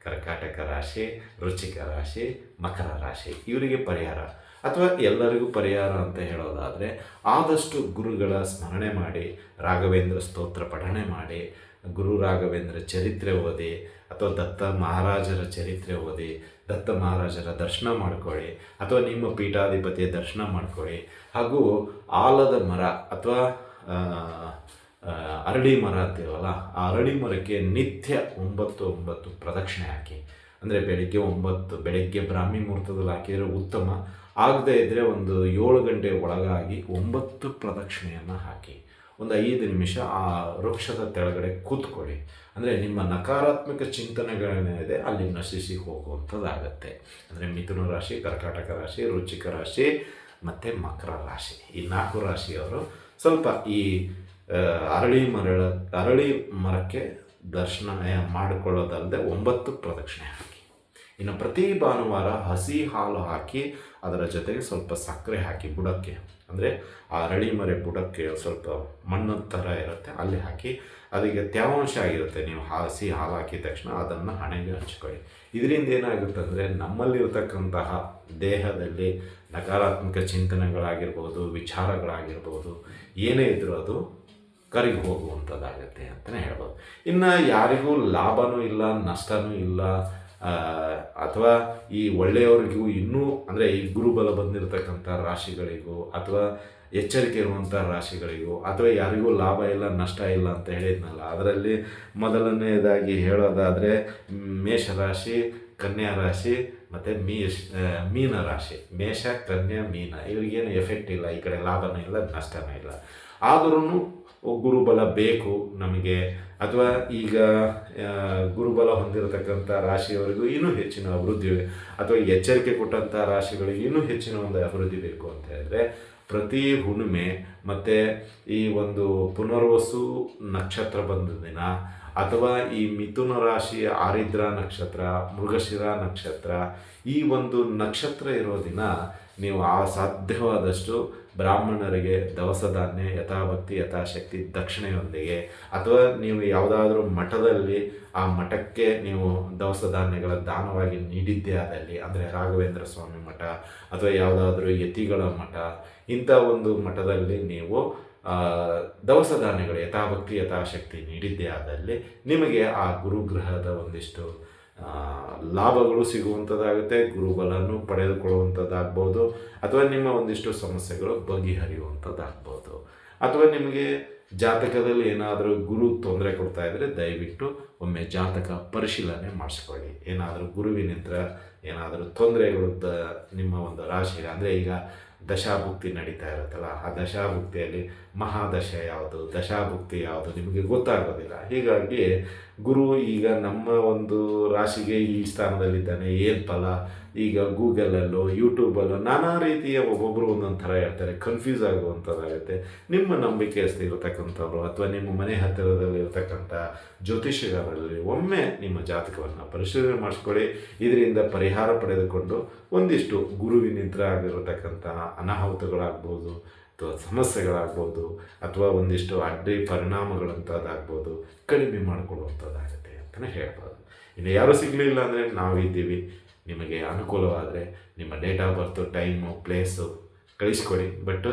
Speaker 1: ಕರ್ಕಾಟಕ ರಾಶಿ ರುಚಿಕ ರಾಶಿ, ಮಕರ ರಾಶಿ, ಇವರಿಗೆ ಪರಿಹಾರ. ಅಥವಾ ಎಲ್ಲರಿಗೂ ಪರಿಹಾರ ಅಂತ ಹೇಳೋದಾದರೆ ಆದಷ್ಟು ಗುರುಗಳ ಸ್ಮರಣೆ ಮಾಡಿ, ರಾಘವೇಂದ್ರ ಸ್ತೋತ್ರ ಪಠಣೆ ಮಾಡಿ, ಗುರು ರಾಘವೇಂದ್ರ ಚರಿತ್ರೆ ಓದಿ, ಅಥವಾ ದತ್ತ ಮಹಾರಾಜರ ಚರಿತ್ರೆ ಓದಿ ದತ್ತ ಮಹಾರಾಜರ ದರ್ಶನ ಮಾಡ್ಕೊಳ್ಳಿ, ಅಥವಾ ನಿಮ್ಮ ಪೀಠಾಧಿಪತಿಯ ದರ್ಶನ ಮಾಡ್ಕೊಳ್ಳಿ. ಹಾಗೂ ಆಲದ ಮರ ಅಥವಾ ಅರಳಿ ಮರ ಅಂತೀವಲ್ಲ, ಆ ಅರಳಿ ಮರಕ್ಕೆ ನಿತ್ಯ ಒಂಬತ್ತು ಒಂಬತ್ತು ಪ್ರದಕ್ಷಿಣೆ ಹಾಕಿ. ಅಂದರೆ ಬೆಳಿಗ್ಗೆ ಒಂಬತ್ತು, ಬೆಳಗ್ಗೆ ಬ್ರಾಹ್ಮಿ ಮುಹೂರ್ತದಲ್ಲಿ ಹಾಕಿದರೆ ಉತ್ತಮ. ಆಗದೇ ಇದ್ದರೆ ಒಂದು ಏಳು ಗಂಟೆ ಒಳಗಾಗಿ ಒಂಬತ್ತು ಪ್ರದಕ್ಷಿಣೆಯನ್ನು ಹಾಕಿ. ಒಂದು ಐದು ನಿಮಿಷ ಆ ವೃಕ್ಷದ ತೆಳಗಡೆ ಕೂತ್ಕೊಳ್ಳಿ. ಅಂದರೆ ನಿಮ್ಮ ನಕಾರಾತ್ಮಕ ಚಿಂತನೆಗಳೇನಿದೆ ಅಲ್ಲಿ ನಶಿಸಿ ಹೋಗುವಂಥದ್ದಾಗತ್ತೆ. ಅಂದರೆ ಮಿಥುನ ರಾಶಿ, ಕರ್ಕಾಟಕ ರಾಶಿ, ರುಚಿಕ ರಾಶಿ, ಮತ್ತು ಮಕರ ರಾಶಿ. ಈ ನಾಲ್ಕು ರಾಶಿಯವರು ಸ್ವಲ್ಪ ಈ ಅರಳಿ ಮರಳ, ಅರಳಿ ಮರಕ್ಕೆ ದರ್ಶನ ಮಾಡಿಕೊಳ್ಳೋದಲ್ಲದೆ ಒಂಬತ್ತು ಪ್ರದಕ್ಷಿಣೆ. ಇನ್ನು ಪ್ರತಿ ಭಾನುವಾರ ಹಸಿ ಹಾಲು ಹಾಕಿ ಅದರ ಜೊತೆಗೆ ಸ್ವಲ್ಪ ಸಕ್ಕರೆ ಹಾಕಿ ಬುಡಕ್ಕೆ. ಅಂದರೆ ಆ ಅರಳಿ ಮರೆ ಬುಡಕ್ಕೆ ಸ್ವಲ್ಪ ಮಣ್ಣು ಥರ ಇರುತ್ತೆ. ಅಲ್ಲಿ ಹಾಕಿ ಅದಕ್ಕೆ ತೇವಾಂಶ ಆಗಿರುತ್ತೆ. ನೀವು ಹಸಿ ಹಾಲು ಹಾಕಿದ ತಕ್ಷಣ ಅದನ್ನು ಹಣೆಗೆ ಹಂಚ್ಕೊಳ್ಳಿ. ಇದರಿಂದ ಏನಾಗುತ್ತೆ ಅಂದರೆ ನಮ್ಮಲ್ಲಿರ್ತಕ್ಕಂತಹ ದೇಹದಲ್ಲಿ ನಕಾರಾತ್ಮಕ ಚಿಂತನೆಗಳಾಗಿರ್ಬೋದು, ವಿಚಾರಗಳಾಗಿರ್ಬೋದು, ಏನೇ ಇದ್ದರೂ ಅದು ಕರಿಗೆ ಹೋಗುವಂಥದ್ದಾಗುತ್ತೆ ಅಂತಲೇ ಹೇಳ್ಬೋದು. ಇನ್ನು ಯಾರಿಗೂ ಲಾಭವೂ ಇಲ್ಲ ನಷ್ಟವೂ ಇಲ್ಲ ಅಥವಾ ಈ ಒಳ್ಳೆಯವರಿಗೂ ಇನ್ನೂ, ಅಂದರೆ ಈ ಗುರುಬಲ ಬಂದಿರತಕ್ಕಂಥ ರಾಶಿಗಳಿಗೂ, ಅಥವಾ ಎಚ್ಚರಿಕೆ ಇರುವಂಥ ರಾಶಿಗಳಿಗೂ, ಅಥವಾ ಯಾರಿಗೂ ಲಾಭ ಇಲ್ಲ, ನಷ್ಟ ಇಲ್ಲ ಅಂತ ಹೇಳಿದ್ನಲ್ಲ, ಅದರಲ್ಲಿ ಮೊದಲನೆಯದಾಗಿ ಹೇಳೋದಾದರೆ ಮೇಷರಾಶಿ ಕನ್ಯಾ ರಾಶಿ ಮತ್ತು ಮೀಸ್ ಮೀನ ರಾಶಿ. ಮೇಷ, ಕನ್ಯಾ, ಮೀನ. ಇವ್ರಿಗೇನು ಎಫೆಕ್ಟ್ ಇಲ್ಲ. ಈ ಕಡೆ ಲಾಭನೂ ಇಲ್ಲ, ನಷ್ಟನೂ ಇಲ್ಲ. ಆದ್ರೂ ಗುರುಬಲ ಬೇಕು ನಮಗೆ. ಅಥವಾ ಈಗ ಗುರುಬಲ ಹೊಂದಿರತಕ್ಕಂಥ ರಾಶಿಯವರಿಗೂ ಇನ್ನೂ ಹೆಚ್ಚಿನ ಅಭಿವೃದ್ಧಿ ಅಥವಾ ಎಚ್ಚರಿಕೆ ಕೊಟ್ಟಂಥ ರಾಶಿಗಳಿಗೆ ಇನ್ನೂ ಹೆಚ್ಚಿನ ಒಂದು ಅಭಿವೃದ್ಧಿ ಬೇಕು ಅಂತ ಹೇಳಿದ್ರೆ, ಪ್ರತಿ ಹುಣ್ಣಿಮೆ ಮತ್ತು ಈ ಒಂದು ಪುನರ್ವಸು ನಕ್ಷತ್ರ ಬಂದ ದಿನ ಅಥವಾ ಈ ಮಿಥುನ ರಾಶಿ ಆರಿದ್ರ ನಕ್ಷತ್ರ, ಮೃಗಶಿರ ನಕ್ಷತ್ರ, ಈ ಒಂದು ನಕ್ಷತ್ರ ಇರೋ ದಿನ ನೀವು ಆ ಸಾಧ್ಯವಾದಷ್ಟು ಬ್ರಾಹ್ಮಣರಿಗೆ ದವಸ ಧಾನ್ಯ, ಯಥಾಭಕ್ತಿ, ಯಥಾಶಕ್ತಿ, ದಕ್ಷಿಣೆಯೊಂದಿಗೆ. ಅಥವಾ ನೀವು ಯಾವುದಾದ್ರೂ ಮಠದಲ್ಲಿ ಆ ಮಠಕ್ಕೆ ನೀವು ದವಸ ಧಾನ್ಯಗಳ ದಾನವಾಗಿ ನೀಡಿದ್ದೇ ಆದಲ್ಲಿ, ಅಂದರೆ ರಾಘವೇಂದ್ರ ಸ್ವಾಮಿ ಮಠ ಅಥವಾ ಯಾವುದಾದ್ರೂ ಯತಿಗಳ ಮಠ, ಇಂಥ ಒಂದು ಮಠದಲ್ಲಿ ನೀವು ದವಸ ಧಾನ್ಯಗಳು ಯಥಾಭಕ್ತಿ, ಯಥಾಶಕ್ತಿ ನೀಡಿದ್ದೇ ಆದಲ್ಲಿ ನಿಮಗೆ ಆ ಗುರುಗ್ರಹದ ಒಂದಿಷ್ಟು ಲಾಭಗಳು ಸಿಗುವಂಥದ್ದಾಗುತ್ತೆ ಗುರುಬಲನ್ನು ಪಡೆದುಕೊಳ್ಳುವಂಥದ್ದಾಗ್ಬೋದು ಅಥವಾ ನಿಮ್ಮ ಒಂದಿಷ್ಟು ಸಮಸ್ಯೆಗಳು ಬಗೆಹರಿಯುವಂಥದ್ದಾಗ್ಬೋದು ಅಥವಾ ನಿಮಗೆ ಜಾತಕದಲ್ಲಿ ಏನಾದರೂ ಗುರು ತೊಂದರೆ ಕೊಡ್ತಾ ಇದ್ದರೆ ದಯವಿಟ್ಟು ಒಮ್ಮೆ ಜಾತಕ ಪರಿಶೀಲನೆ ಮಾಡಿಸ್ಕೊಳ್ಳಿ. ಏನಾದರೂ ಗುರುವಿನಿಂದ ಏನಾದರೂ ತೊಂದರೆಗಳು ದ, ನಿಮ್ಮ ಒಂದು ರಾಶಿ ಅಂದರೆ ಈಗ ದಶಾಭುಕ್ತಿ ನಡೀತಾ ಇರುತ್ತಲ್ಲ, ಆ ದಶಾಭುಕ್ತಿಯಲ್ಲಿ ಮಹಾದಶ ಯಾವುದು, ದಶಾಭುಕ್ತಿ ಯಾವುದು ನಿಮಗೆ ಗೊತ್ತಾಗೋದಿಲ್ಲ ಹೀಗಾಗಿ ಗುರು ಈಗ ನಮ್ಮ ಒಂದು ರಾಶಿಗೆ ಈ ಸ್ಥಾನದಲ್ಲಿದ್ದಾನೆ, ಏನು ಫಲ? ಈಗ ಗೂಗಲಲ್ಲೋ, ಯೂಟ್ಯೂಬಲ್ಲೋ ನಾನಾ ರೀತಿಯ ಒಬ್ಬೊಬ್ಬರು ಒಂದೊಂದು ಥರ ಹೇಳ್ತಾರೆ ಕನ್ಫ್ಯೂಸ್ ಆಗುವಂಥದ್ದಾಗುತ್ತೆ ನಿಮ್ಮ ನಂಬಿಕೆ ಇರತಕ್ಕಂಥವ್ರು ಅಥವಾ ನಿಮ್ಮ ಮನೆ ಹತ್ತಿರದಲ್ಲಿ ಇರತಕ್ಕಂಥ ಜ್ಯೋತಿಷ್ಯಗಳಲ್ಲಿ ಒಮ್ಮೆ ನಿಮ್ಮ ಜಾತಕವನ್ನು ಪರಿಶೀಲನೆ ಮಾಡಿಸ್ಕೊಳ್ಳಿ. ಇದರಿಂದ ಪರಿಹಾರ ಪಡೆದುಕೊಂಡು ಒಂದಿಷ್ಟು ಗುರುವಿನಿಂದ ಆಗಿರತಕ್ಕಂತಹ ಅನಾಹುತಗಳಾಗ್ಬೋದು ಸಮಸ್ಯೆಗಳಾಗ್ಬೋದು ಅಥವಾ ಒಂದಿಷ್ಟು ಅಡ್ಡಿ ಪರಿಣಾಮಗಳಂಥದ್ದಾಗ್ಬೋದು ಕಡಿಮೆ ಮಾಡಿಕೊಡುವಂಥದ್ದಾಗುತ್ತೆ ಅಂತಲೇ ಹೇಳ್ಬೋದು. ಇನ್ನು ಯಾರೂ ಸಿಗಲಿಲ್ಲ ಅಂದರೆ ನಾವಿದ್ದೀವಿ ನಿಮಗೆ ಅನುಕೂಲವಾದರೆ ನಿಮ್ಮ date of birth, time, place ಕಳಿಸ್ಕೊಡಿ. ಬಟ್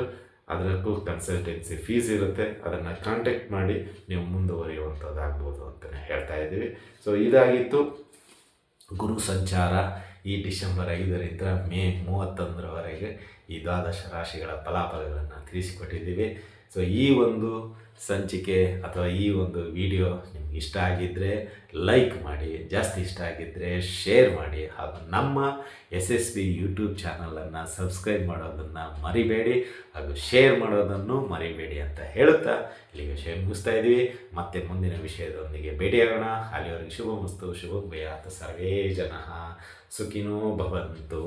Speaker 1: ಅದಕ್ಕೂ ಕನ್ಸಲ್ಟೆನ್ಸಿ ಫೀಸ್ ಇರುತ್ತೆ. ಅದನ್ನು ಕಾಂಟ್ಯಾಕ್ಟ್ ಮಾಡಿ ನೀವು ಮುಂದುವರಿಯುವಂಥದ್ದಾಗ್ಬೋದು ಅಂತಲೇ ಹೇಳ್ತಾ ಇದ್ದೀವಿ. ಸೊ ಇದಾಗಿತ್ತು ಗುರು ಸಂಚಾರ ಈ ಡಿಸೆಂಬರ್ ಐದರಿಂದ ಮೇ ಮೂವತ್ತೊಂದರವರೆಗೆ. ಈ ದ್ವಾದಶ ರಾಶಿಗಳ ಫಲಾಫಲಗಳನ್ನು ತಿಳಿಸಿಕೊಟ್ಟಿದ್ದೀವಿ. ಸೊ ಈ ಒಂದು ಸಂಚಿಕೆ ಅಥವಾ ಈ ಒಂದು ವಿಡಿಯೋ ನಿಮ್ಗೆ ಇಷ್ಟ ಆಗಿದ್ದರೆ ಲೈಕ್ ಮಾಡಿ, ಜಾಸ್ತಿ ಇಷ್ಟ ಆಗಿದ್ದರೆ ಶೇರ್ ಮಾಡಿ ಹಾಗೂ ನಮ್ಮ ಎಸ್ ಎಸ್ ಬಿ ಯೂಟ್ಯೂಬ್ ಚಾನಲನ್ನು ಸಬ್ಸ್ಕ್ರೈಬ್ ಮಾಡೋದನ್ನು ಮರಿಬೇಡಿ ಹಾಗೂ ಶೇರ್ ಮಾಡೋದನ್ನು ಮರಿಬೇಡಿ ಅಂತ ಹೇಳುತ್ತಾ ಇಲ್ಲಿಗೆ ವಿಷಯ ಮುಗಿಸ್ತಾ ಇದ್ದೀವಿ. ಮತ್ತೆ ಮುಂದಿನ ವಿಷಯದೊಂದಿಗೆ ಭೇಟಿಯಾಗೋಣ. ಅಲ್ಲಿವರೆಗೆ ಶುಭ ಮಸ್ತು ಶುಭಂ ಭಯಾತ್ ಸರ್ವೇ ಜನ. ಸುಖಿನೋ ಭವಂತು.